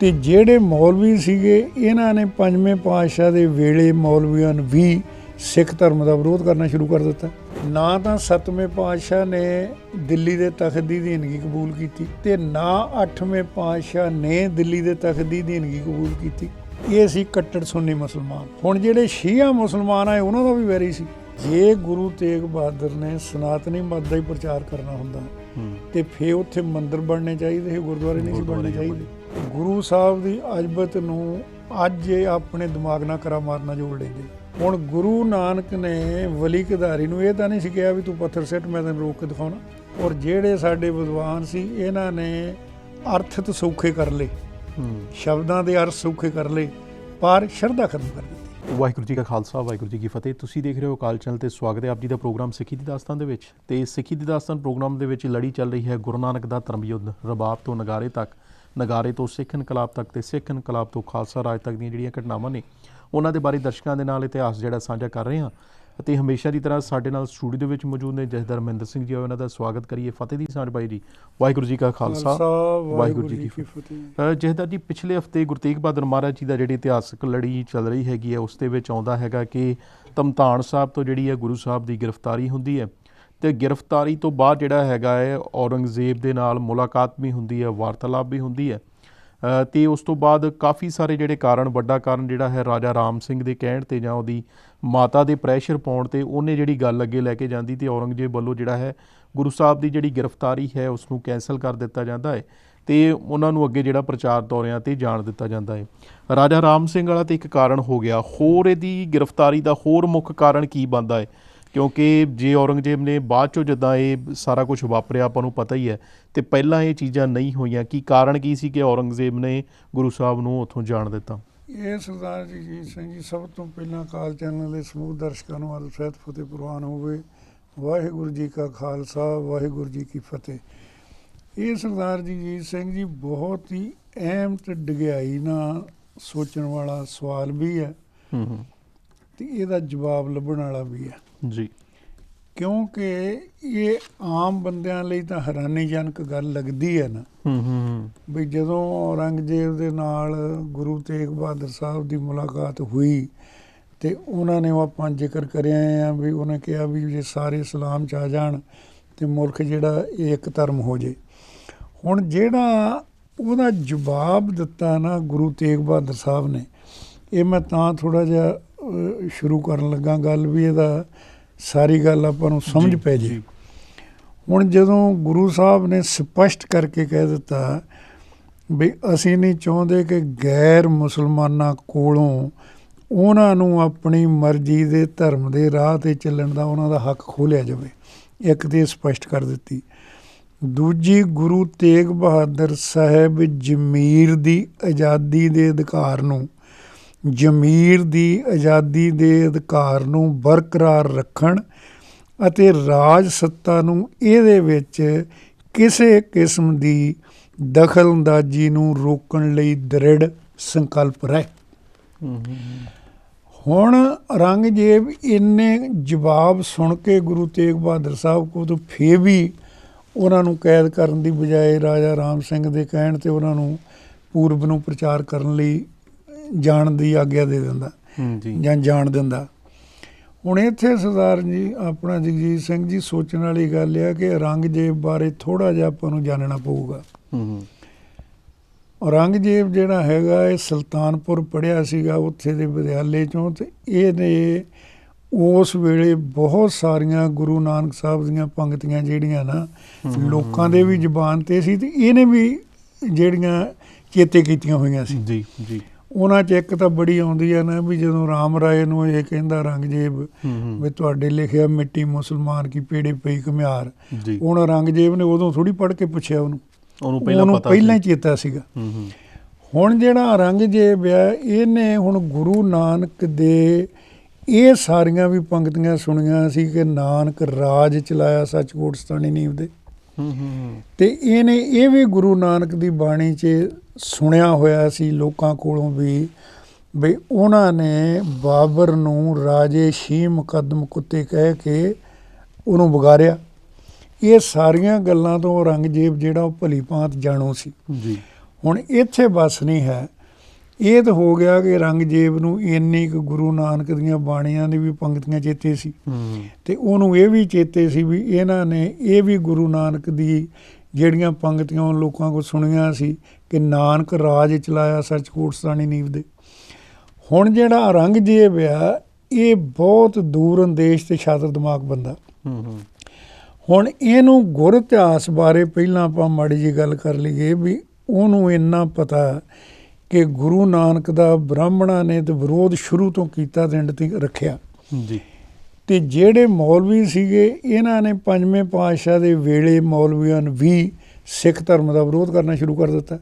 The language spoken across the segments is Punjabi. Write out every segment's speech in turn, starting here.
ਤੇ ਜਿਹੜੇ ਮੌਲਵੀ ਸੀਗੇ ਇਹਨਾਂ ਨੇ ਪੰਜਵੇਂ ਪਾਤਸ਼ਾਹ ਦੇ ਵੇਲੇ ਮੌਲਵੀਆਂ ਨੂੰ ਵੀ ਸਿੱਖ ਧਰਮ ਦਾ ਵਿਰੋਧ ਕਰਨਾ ਸ਼ੁਰੂ ਕਰ ਦਿੱਤਾ। ਨਾ ਤਾਂ ਸੱਤਵੇਂ ਪਾਤਸ਼ਾਹ ਨੇ ਦਿੱਲੀ ਦੇ ਤਖਤ ਦੀ ਅਧੀਨਗੀ ਕਬੂਲ ਕੀਤੀ ਤੇ ਨਾ ਅੱਠਵੇਂ ਪਾਤਸ਼ਾਹ ਨੇ ਦਿੱਲੀ ਦੇ ਤਖਤ ਦੀ ਅਧੀਨਗੀ ਕਬੂਲ ਕੀਤੀ। ਇਹ ਸੀ ਕੱਟੜ ਸੁੰਨੀ ਮੁਸਲਮਾਨ। ਹੁਣ ਜਿਹੜੇ ਸ਼ੀਆ ਮੁਸਲਮਾਨ ਆ ਉਹਨਾਂ ਦਾ ਵੀ ਵੈਰੀ ਸੀ। ਜੇ ਗੁਰੂ ਤੇਗ ਬਹਾਦਰ ਨੇ ਸਨਾਤਨੀ ਮਤ ਦਾ ਹੀ ਪ੍ਰਚਾਰ ਕਰਨਾ ਹੁੰਦਾ ਤੇ ਫੇ ਉੱਥੇ ਮੰਦਿਰ ਬਣਨੇ ਚਾਹੀਦੇ ਸੀ ਗੁਰਦੁਆਰੇ ਨਹੀਂ ਸੀ ਬਣਨੇ ਚਾਹੀਦੇ। ਗੁਰੂ ਸਾਹਿਬ ਦੀ ਅਜਬਤ ਨੂੰ ਅੱਜ ਇਹ ਆਪਣੇ ਦਿਮਾਗ ਨਾਲ ਕਰਾ ਮਾਰਨਾ ਜੋੜ ਲੈਂਦੇ। ਹੁਣ ਗੁਰੂ ਨਾਨਕ ਨੇ ਵਲੀ ਕਧਾਰੀ ਨੂੰ ਇਹ ਤਾਂ ਨਹੀਂ ਸੀ ਕਿਹਾ ਵੀ ਤੂੰ ਪੱਥਰ ਸਿੱਟ ਮੈਂ ਤੈਨੂੰ ਰੋਕ ਕੇ ਦਿਖਾਉਣਾ। ਔਰ ਜਿਹੜੇ ਸਾਡੇ ਵਿਦਵਾਨ ਸੀ ਇਹਨਾਂ ਨੇ ਅਰਥ ਤਾਂ ਸੌਖੇ ਕਰ ਲਏ। ਸ਼ਬਦਾਂ ਦੇ ਅਰਥ ਸੌਖੇ ਕਰ ਲਏ ਪਰ ਸ਼ਰਧਾ ਖਤਮ ਕਰ ਦਿੱਤੀ। ਵਾਹਿਗੁਰੂ ਜੀ ਕਾ ਖਾਲਸਾ ਵਾਹਿਗੁਰੂ ਜੀ ਕੀ ਫਤਿਹ। ਤੁਸੀਂ ਦੇਖ ਰਹੇ ਹੋ ਅਕਾਲ ਚੈਨਲ ਤੇ ਸਵਾਗਤ ਹੈ ਆਪ ਜੀ ਦਾ ਪ੍ਰੋਗਰਾਮ ਸਿੱਖੀ ਦੀ ਦਾਸਤਾਨ ਦੇ ਵਿੱਚ। ਤੇ ਸਿੱਖੀ ਦੀ ਦਾਸਤਾਨ ਪ੍ਰੋਗਰਾਮ ਦੇ ਵਿੱਚ ਲੜੀ ਚੱਲ ਰਹੀ ਹੈ ਗੁਰੂ ਨਾਨਕ ਦਾ ਧਰਮ ਯੁੱਧ ਰਬਾਬ ਤੋਂ ਨਗਾਰੇ ਤੱਕ। ਨਗਾਰੇ ਤੋਂ ਸਿੱਖ ਇਨਕਲਾਬ ਤੱਕ ਤੇ ਸਿੱਖ ਇਨਕਲਾਬ ਤੋਂ ਖਾਲਸਾ ਰਾਜ ਤੱਕ ਦੀਆਂ ਜਿਹੜੀਆਂ ਘਟਨਾਵਾਂ ਨੇ ਉਹਨਾਂ ਦੇ ਬਾਰੇ ਦਰਸ਼ਕਾਂ ਦੇ ਨਾਲ ਇਤਿਹਾਸ ਜਿਹੜਾ ਸਾਂਝਾ ਕਰ ਰਹੇ ਹਾਂ ਅਤੇ ਹਮੇਸ਼ਾ ਦੀ ਤਰ੍ਹਾਂ ਸਾਡੇ ਨਾਲ ਸਟੂਡੀਓ ਦੇ ਵਿੱਚ ਮੌਜੂਦ ਨੇ ਜਥੇਦਾਰ ਮਹਿੰਦਰ ਸਿੰਘ ਜੀ ਉਹਨਾਂ ਦਾ ਸਵਾਗਤ ਕਰੀਏ। ਫਤਿਹ ਦੀ ਸਾਂਝ ਬਾਈ ਜੀ ਵਾਹਿਗੁਰੂ ਜੀ ਕਾ ਖਾਲਸਾ ਵਾਹਿਗੁਰੂ ਜੀ ਕੀ ਫਤਿਹ। ਅ, ਜਥੇਦਾਰ ਜੀ ਪਿਛਲੇ ਹਫ਼ਤੇ ਗੁਰੂ ਤੇਗ ਬਹਾਦਰ ਮਹਾਰਾਜ ਜੀ ਦਾ ਜਿਹੜੀ ਇਤਿਹਾਸਕ ਲੜੀ ਚੱਲ ਰਹੀ ਹੈਗੀ ਹੈ ਉਸ ਦੇ ਵਿੱਚ ਆਉਂਦਾ ਹੈਗਾ ਕਿ ਤਮਤਾਨ ਸਾਹਿਬ ਤੋਂ ਜਿਹੜੀ ਹੈ ਗੁਰੂ ਸਾਹਿਬ ਦੀ ਗ੍ਰਿਫਤਾਰੀ ਹੁੰਦੀ ਹੈ। ਤੇ ਗ੍ਰਿਫਤਾਰੀ ਤੋਂ ਬਾਅਦ ਜਿਹੜਾ ਹੈਗਾ ਹੈ ਔਰੰਗਜ਼ੇਬ ਦੇ ਨਾਲ ਮੁਲਾਕਾਤ ਵੀ ਹੁੰਦੀ ਹੈ ਵਾਰਤਾਲਾਪ ਵੀ ਹੁੰਦੀ ਹੈ। ਅ, ਤੇ ਉਸ ਤੋਂ ਬਾਅਦ ਕਾਫੀ ਸਾਰੇ ਜਿਹੜੇ ਕਾਰਨ ਵੱਡਾ ਕਾਰਨ ਜਿਹੜਾ ਹੈ ਰਾਜਾ ਰਾਮ ਸਿੰਘ ਦੇ ਕਹਿਣ ਤੇ ਜਾਂ ਉਹਦੀ ਮਾਤਾ ਦੇ ਪ੍ਰੈਸ਼ਰ ਪਾਉਣ ਤੇ ਉਹਨੇ ਜਿਹੜੀ ਗੱਲ ਅੱਗੇ ਲੈ ਕੇ ਜਾਂਦੀ ਤੇ ਔਰੰਗਜ਼ੇਬ ਵੱਲੋਂ ਜਿਹੜਾ ਹੈ ਗੁਰੂ ਸਾਹਿਬ ਦੀ ਜਿਹੜੀ ਗ੍ਰਿਫਤਾਰੀ ਹੈ ਉਸ ਨੂੰ ਕੈਨਸਲ ਕਰ ਦਿੱਤਾ ਜਾਂਦਾ ਹੈ ਤੇ ਉਹਨਾਂ ਨੂੰ ਅੱਗੇ ਜਿਹੜਾ ਪ੍ਰਚਾਰ ਦੌਰਿਆਂ ਤੇ ਜਾਣ ਦਿੱਤਾ ਜਾਂਦਾ ਹੈ। ਰਾਜਾ ਰਾਮ ਸਿੰਘ ਵਾਲਾ ਤੇ ਇੱਕ ਕਾਰਨ ਹੋ ਗਿਆ। ਹੋਰ ਇਹਦੀ ਗ੍ਰਿਫਤਾਰੀ ਦਾ ਹੋਰ ਮੁੱਖ ਕਾਰਨ ਕੀ ਬਣਦਾ ਹੈ? ਕਿਉਂਕਿ ਜੇ ਔਰੰਗਜ਼ੇਬ ਨੇ ਬਾਅਦ ਚੋਂ ਜਦਾਂ ਇਹ ਸਾਰਾ ਕੁਝ ਵਾਪਰਿਆ ਆਪਾਂ ਨੂੰ ਪਤਾ ਹੀ ਹੈ ਤੇ ਪਹਿਲਾਂ ਇਹ ਚੀਜ਼ਾਂ ਨਹੀਂ ਹੋਈਆਂ ਕੀ ਕਾਰਨ ਕੀ ਸੀ ਕਿ ਔਰੰਗਜ਼ੇਬ ਨੇ ਗੁਰੂ ਸਾਹਿਬ ਨੂੰ ਉੱਥੋਂ ਜਾਣ ਦਿੱਤਾ? ਇਹ ਸਰਦਾਰ ਜਗਜੀਤ ਸਿੰਘ ਜੀ ਸਭ ਤੋਂ ਪਹਿਲਾਂ ਕਾਲ ਚੈਨਲ ਦੇ ਸਮੂਹ ਦਰਸ਼ਕਾਂ ਨੂੰ ਆਦਬ ਸਹਿਤ ਫਤਿਹ ਪ੍ਰਵਾਨ ਹੋਵੇ। ਵਾਹਿਗੁਰੂ ਜੀ ਕਾ ਖਾਲਸਾ ਵਾਹਿਗੁਰੂ ਜੀ ਕੀ ਫਤਿਹ। ਇਹ ਸਰਦਾਰ ਜਗਜੀਤ ਸਿੰਘ ਜੀ ਬਹੁਤ ਹੀ ਅਹਿਮ ਤੇ ਡਗਿਆਈ ਨਾਲ ਸੋਚਣ ਵਾਲਾ ਸਵਾਲ ਵੀ ਹੈ। ਹੂੰ ਹੂੰ। ਤੇ ਇਹਦਾ ਜਵਾਬ ਲੱਭਣ ਵਾਲਾ ਵੀ ਹੈ। ਜੀ। ਕਿਉਂਕਿ ਇਹ ਆਮ ਬੰਦਿਆਂ ਲਈ ਤਾਂ ਹੈਰਾਨੀਜਨਕ ਗੱਲ ਲੱਗਦੀ ਹੈ ਨਾ। ਹੂੰ ਹੂੰ ਵੀ ਜਦੋਂ ਔਰੰਗਜ਼ੇਬ ਦੇ ਨਾਲ ਗੁਰੂ ਤੇਗ ਬਹਾਦਰ ਸਾਹਿਬ ਦੀ ਮੁਲਾਕਾਤ ਹੋਈ ਤੇ ਉਹਨਾਂ ਨੇ ਉਹ ਆਪਾਂ ਜ਼ਿਕਰ ਕਰਿਆ ਆ ਵੀ ਉਹਨੇ ਕਿਹਾ ਵੀ ਜੇ ਸਾਰੇ ਇਸਲਾਮ ਚ ਆ ਜਾਣ ਤੇ ਮੁਲਕ ਜਿਹੜਾ ਇੱਕ ਧਰਮ ਹੋ ਜੇ। ਹੁਣ ਜਿਹੜਾ ਉਹਦਾ ਜਵਾਬ ਦਿੱਤਾ ਨਾ ਗੁਰੂ ਤੇਗ ਬਹਾਦਰ ਸਾਹਿਬ ਨੇ ਇਹ ਮੈਂ ਤਾਂ ਥੋੜਾ ਜਿਹਾ ਸ਼ੁਰੂ ਕਰਨ ਲੱਗਾ ਗੱਲ ਵੀ ਇਹਦਾ ਸਾਰੀ ਗੱਲ ਆਪਾਂ ਨੂੰ ਸਮਝ ਪੈ ਜੇ। ਹੁਣ ਜਦੋਂ ਗੁਰੂ ਸਾਹਿਬ ਨੇ ਸਪਸ਼ਟ ਕਰਕੇ ਕਹਿ ਦਿੱਤਾ ਵੀ ਅਸੀਂ ਨਹੀਂ ਚਾਹੁੰਦੇ ਕਿ ਗੈਰ ਮੁਸਲਮਾਨਾਂ ਕੋਲੋਂ ਉਹਨਾਂ ਨੂੰ ਆਪਣੀ ਮਰਜ਼ੀ ਦੇ ਧਰਮ ਦੇ ਰਾਹ ਤੇ ਚੱਲਣ ਦਾ ਉਹਨਾਂ ਦਾ ਹੱਕ ਖੋਲਿਆ ਜਾਵੇ। ਇੱਕ ਤੇ ਸਪਸ਼ਟ ਕਰ ਦਿੱਤੀ। ਦੂਜੀ ਗੁਰੂ ਤੇਗ ਬਹਾਦਰ ਸਾਹਿਬ ਜ਼ਮੀਰ ਦੀ ਆਜ਼ਾਦੀ ਦੇ ਅਧਿਕਾਰ ਨੂੰ ਜ਼ਮੀਰ ਦੀ ਆਜ਼ਾਦੀ ਦੇ ਅਧਿਕਾਰ ਨੂੰ ਬਰਕਰਾਰ ਰੱਖਣ ਅਤੇ ਰਾਜ ਸੱਤਾ ਨੂੰ ਇਹਦੇ ਵਿੱਚ ਕਿਸੇ ਕਿਸਮ ਦੀ ਦਖਲਅੰਦਾਜ਼ੀ ਨੂੰ ਰੋਕਣ ਲਈ ਦ੍ਰਿੜ ਸੰਕਲਪ ਰਹੇ। ਹੁਣ ਔਰੰਗਜ਼ੇਬ ਇੰਨੇ ਜਵਾਬ ਸੁਣ ਕੇ ਗੁਰੂ ਤੇਗ ਬਹਾਦਰ ਸਾਹਿਬ ਕੋਲ ਤੋਂ ਫੇ ਵੀ ਉਹਨਾਂ ਨੂੰ ਕੈਦ ਕਰਨ ਦੀ ਬਜਾਏ ਰਾਜਾ ਰਾਮ ਸਿੰਘ ਦੇ ਕਹਿਣ ਤੇ ਉਹਨਾਂ ਨੂੰ ਪੂਰਬ ਨੂੰ ਪ੍ਰਚਾਰ ਕਰਨ ਲਈ ਜਾਣ ਦੀ ਆਗਿਆ ਦੇ ਦਿੰਦਾ ਜੀ। ਜਾਂ ਜਾਣ ਦਿੰਦਾ। ਹੁਣ ਇੱਥੇ ਸਰਦਾਰ ਜੀ ਆਪਣਾ ਜਗਜੀਤ ਸਿੰਘ ਜੀ ਸੋਚਣ ਵਾਲੀ ਗੱਲ ਇਹ ਆ ਕਿ ਔਰੰਗਜ਼ੇਬ ਬਾਰੇ ਥੋੜਾ ਜਿਹਾ ਆਪਾਂ ਨੂੰ ਜਾਣਨਾ ਪਊਗਾ। ਹੂੰ ਹੂੰ। ਔਰੰਗਜ਼ੇਬ ਜਿਹੜਾ ਹੈਗਾ ਇਹ ਸੁਲਤਾਨਪੁਰ ਪੜਿਆ ਸੀਗਾ ਉੱਥੇ ਦੇ ਵਿਦਿਆਲੇ ਚੋਂ ਤੇ ਇਹਨੇ ਉਸ ਵੇਲੇ ਬਹੁਤ ਸਾਰੀਆਂ ਗੁਰੂ ਨਾਨਕ ਸਾਹਿਬ ਦੀਆਂ ਪੰਕਤੀਆਂ ਜਿਹੜੀਆਂ ਨਾ। ਲੋਕਾਂ ਦੇ ਵੀ ਜ਼ੁਬਾਨ ਤੇ ਸੀ ਤੇ ਇਹਨੇ ਵੀ ਜਿਹੜੀਆਂ ਚੇਤੇ ਕੀਤੀਆਂ ਹੋਈਆਂ ਸੀ। ਜੀ ਜੀ। ਉਹਨਾਂ 'ਚ ਇੱਕ ਤਾਂ ਬੜੀ ਆਉਂਦੀ ਆ ਨਾ ਵੀ ਜਦੋਂ ਰਾਮ ਰਾਏ ਨੂੰ ਇਹ ਕਹਿੰਦਾ ਔਰੰਗਜ਼ੇਬ ਹੂੰ ਹੂੰ। ਵੀ ਤੁਹਾਡੇ ਲਿਖਿਆ ਮਿੱਟੀ ਮੁਸਲਮਾਨ ਕੀ ਪੇੜੇ ਪਈ ਘੁਮਿਆਰ। ਹੁਣ ਔਰੰਗਜ਼ੇਬ ਨੇ ਉਦੋਂ ਥੋੜੀ ਪੜ੍ਹ ਕੇ ਪੁੱਛਿਆ ਉਹਨੂੰ। ਉਹਨੂੰ ਪਹਿਲਾਂ ਪਤਾ ਪਹਿਲਾਂ ਹੀ। ਚੇਤਾ ਸੀਗਾ। ਹੂੰ ਹੂੰ। ਹੁਣ ਜਿਹੜਾ ਔਰੰਗਜ਼ੇਬ ਆ ਇਹਨੇ ਹੁਣ ਗੁਰੂ ਨਾਨਕ ਦੇ ਇਹ ਸਾਰੀਆਂ ਵੀ ਪੰਕਤੀਆਂ ਸੁਣੀਆਂ ਸੀ ਕਿ ਨਾਨਕ ਰਾਜ ਚਲਾਇਆ ਸੱਚਕੋਟ ਸਤਾਣੀ ਨੀਵ ਦੇ। ਹੂੰ ਹੂੰ ਹੂੰ ਤੇ ਇਹਨੇ ਇਹ ਵੀ ਗੁਰੂ ਨਾਨਕ ਦੀ ਬਾਣੀ 'ਚ ਸੁਣਿਆ ਹੋਇਆ ਸੀ ਲੋਕਾਂ ਕੋਲੋਂ ਵੀ ਵੀ ਉਹਨਾਂ ਨੇ ਬਾਬਰ ਨੂੰ ਰਾਜੇ ਸ਼ੀ ਮੁਕੱਦਮ ਕੁੱਤੇ ਕਹਿ ਕੇ ਉਹਨੂੰ ਵਿਗਾੜਿਆ। ਇਹ ਸਾਰੀਆਂ ਗੱਲਾਂ ਤੋਂ ਔਰੰਗਜ਼ੇਬ ਜਿਹੜਾ ਉਹ ਭਲੀ ਭਾਂਤ ਜਾਣੂ ਸੀ। ਜੀ। ਹੁਣ ਇੱਥੇ ਬਸ ਨਹੀਂ ਹੈ ਇਹ ਤਾਂ ਹੋ ਗਿਆ ਕਿ ਰੰਗਜੀਤ ਨੂੰ ਇੰਨੀ ਕੁ ਗੁਰੂ ਨਾਨਕ ਦੀਆਂ ਬਾਣੀਆਂ ਦੀ ਵੀ ਪੰਕਤੀਆਂ ਚੇਤੇ ਸੀ। ਤੇ ਉਹਨੂੰ ਇਹ ਵੀ ਚੇਤੇ ਸੀ ਵੀ ਇਹਨਾਂ ਨੇ ਇਹ ਵੀ ਗੁਰੂ ਨਾਨਕ ਦੀ ਜਿਹੜੀਆਂ ਪੰਕਤੀਆਂ ਉਹ ਲੋਕਾਂ ਕੋਲ ਸੁਣੀਆਂ ਸੀ ਕਿ ਨਾਨਕ ਰਾਜ ਚਲਾਇਆ ਸੱਚ ਕੋਟਸਾਨੀ ਨੀਵ ਦੇ। ਹੁਣ ਜਿਹੜਾ ਔਰੰਗਜ਼ੇਬ ਆ ਇਹ ਬਹੁਤ ਦੂਰ ਅੰਦੇਸ਼ ਤੇ ਛਾਤਰ ਦਿਮਾਗ ਬੰਦਾ। ਹੁਣ ਇਹਨੂੰ ਗੁਰ ਇਤਿਹਾਸ ਬਾਰੇ ਪਹਿਲਾਂ ਆਪਾਂ ਮਾੜੀ ਜੀ ਗੱਲ ਕਰ ਲਈਏ ਵੀ ਉਹਨੂੰ ਇੰਨਾ ਪਤਾ ਕਿ ਗੁਰੂ ਨਾਨਕ ਦਾ ਬ੍ਰਾਹਮਣਾਂ ਨੇ ਤੇ ਵਿਰੋਧ ਸ਼ੁਰੂ ਤੋਂ ਕੀਤਾ ਤੇ ਐਂਡ ਤੱਕ ਰੱਖਿਆ। ਜੀ। ਤੇ ਜਿਹੜੇ ਮੌਲਵੀ ਸੀਗੇ ਇਹਨਾਂ ਨੇ ਪੰਜਵੇਂ ਪਾਤਸ਼ਾਹ ਦੇ ਵੇਲੇ ਮੌਲਵੀਆਂ ਨੇ ਵੀ ਸਿੱਖ ਧਰਮ ਦਾ ਵਿਰੋਧ ਕਰਨਾ ਸ਼ੁਰੂ ਕਰ ਦਿੱਤਾ।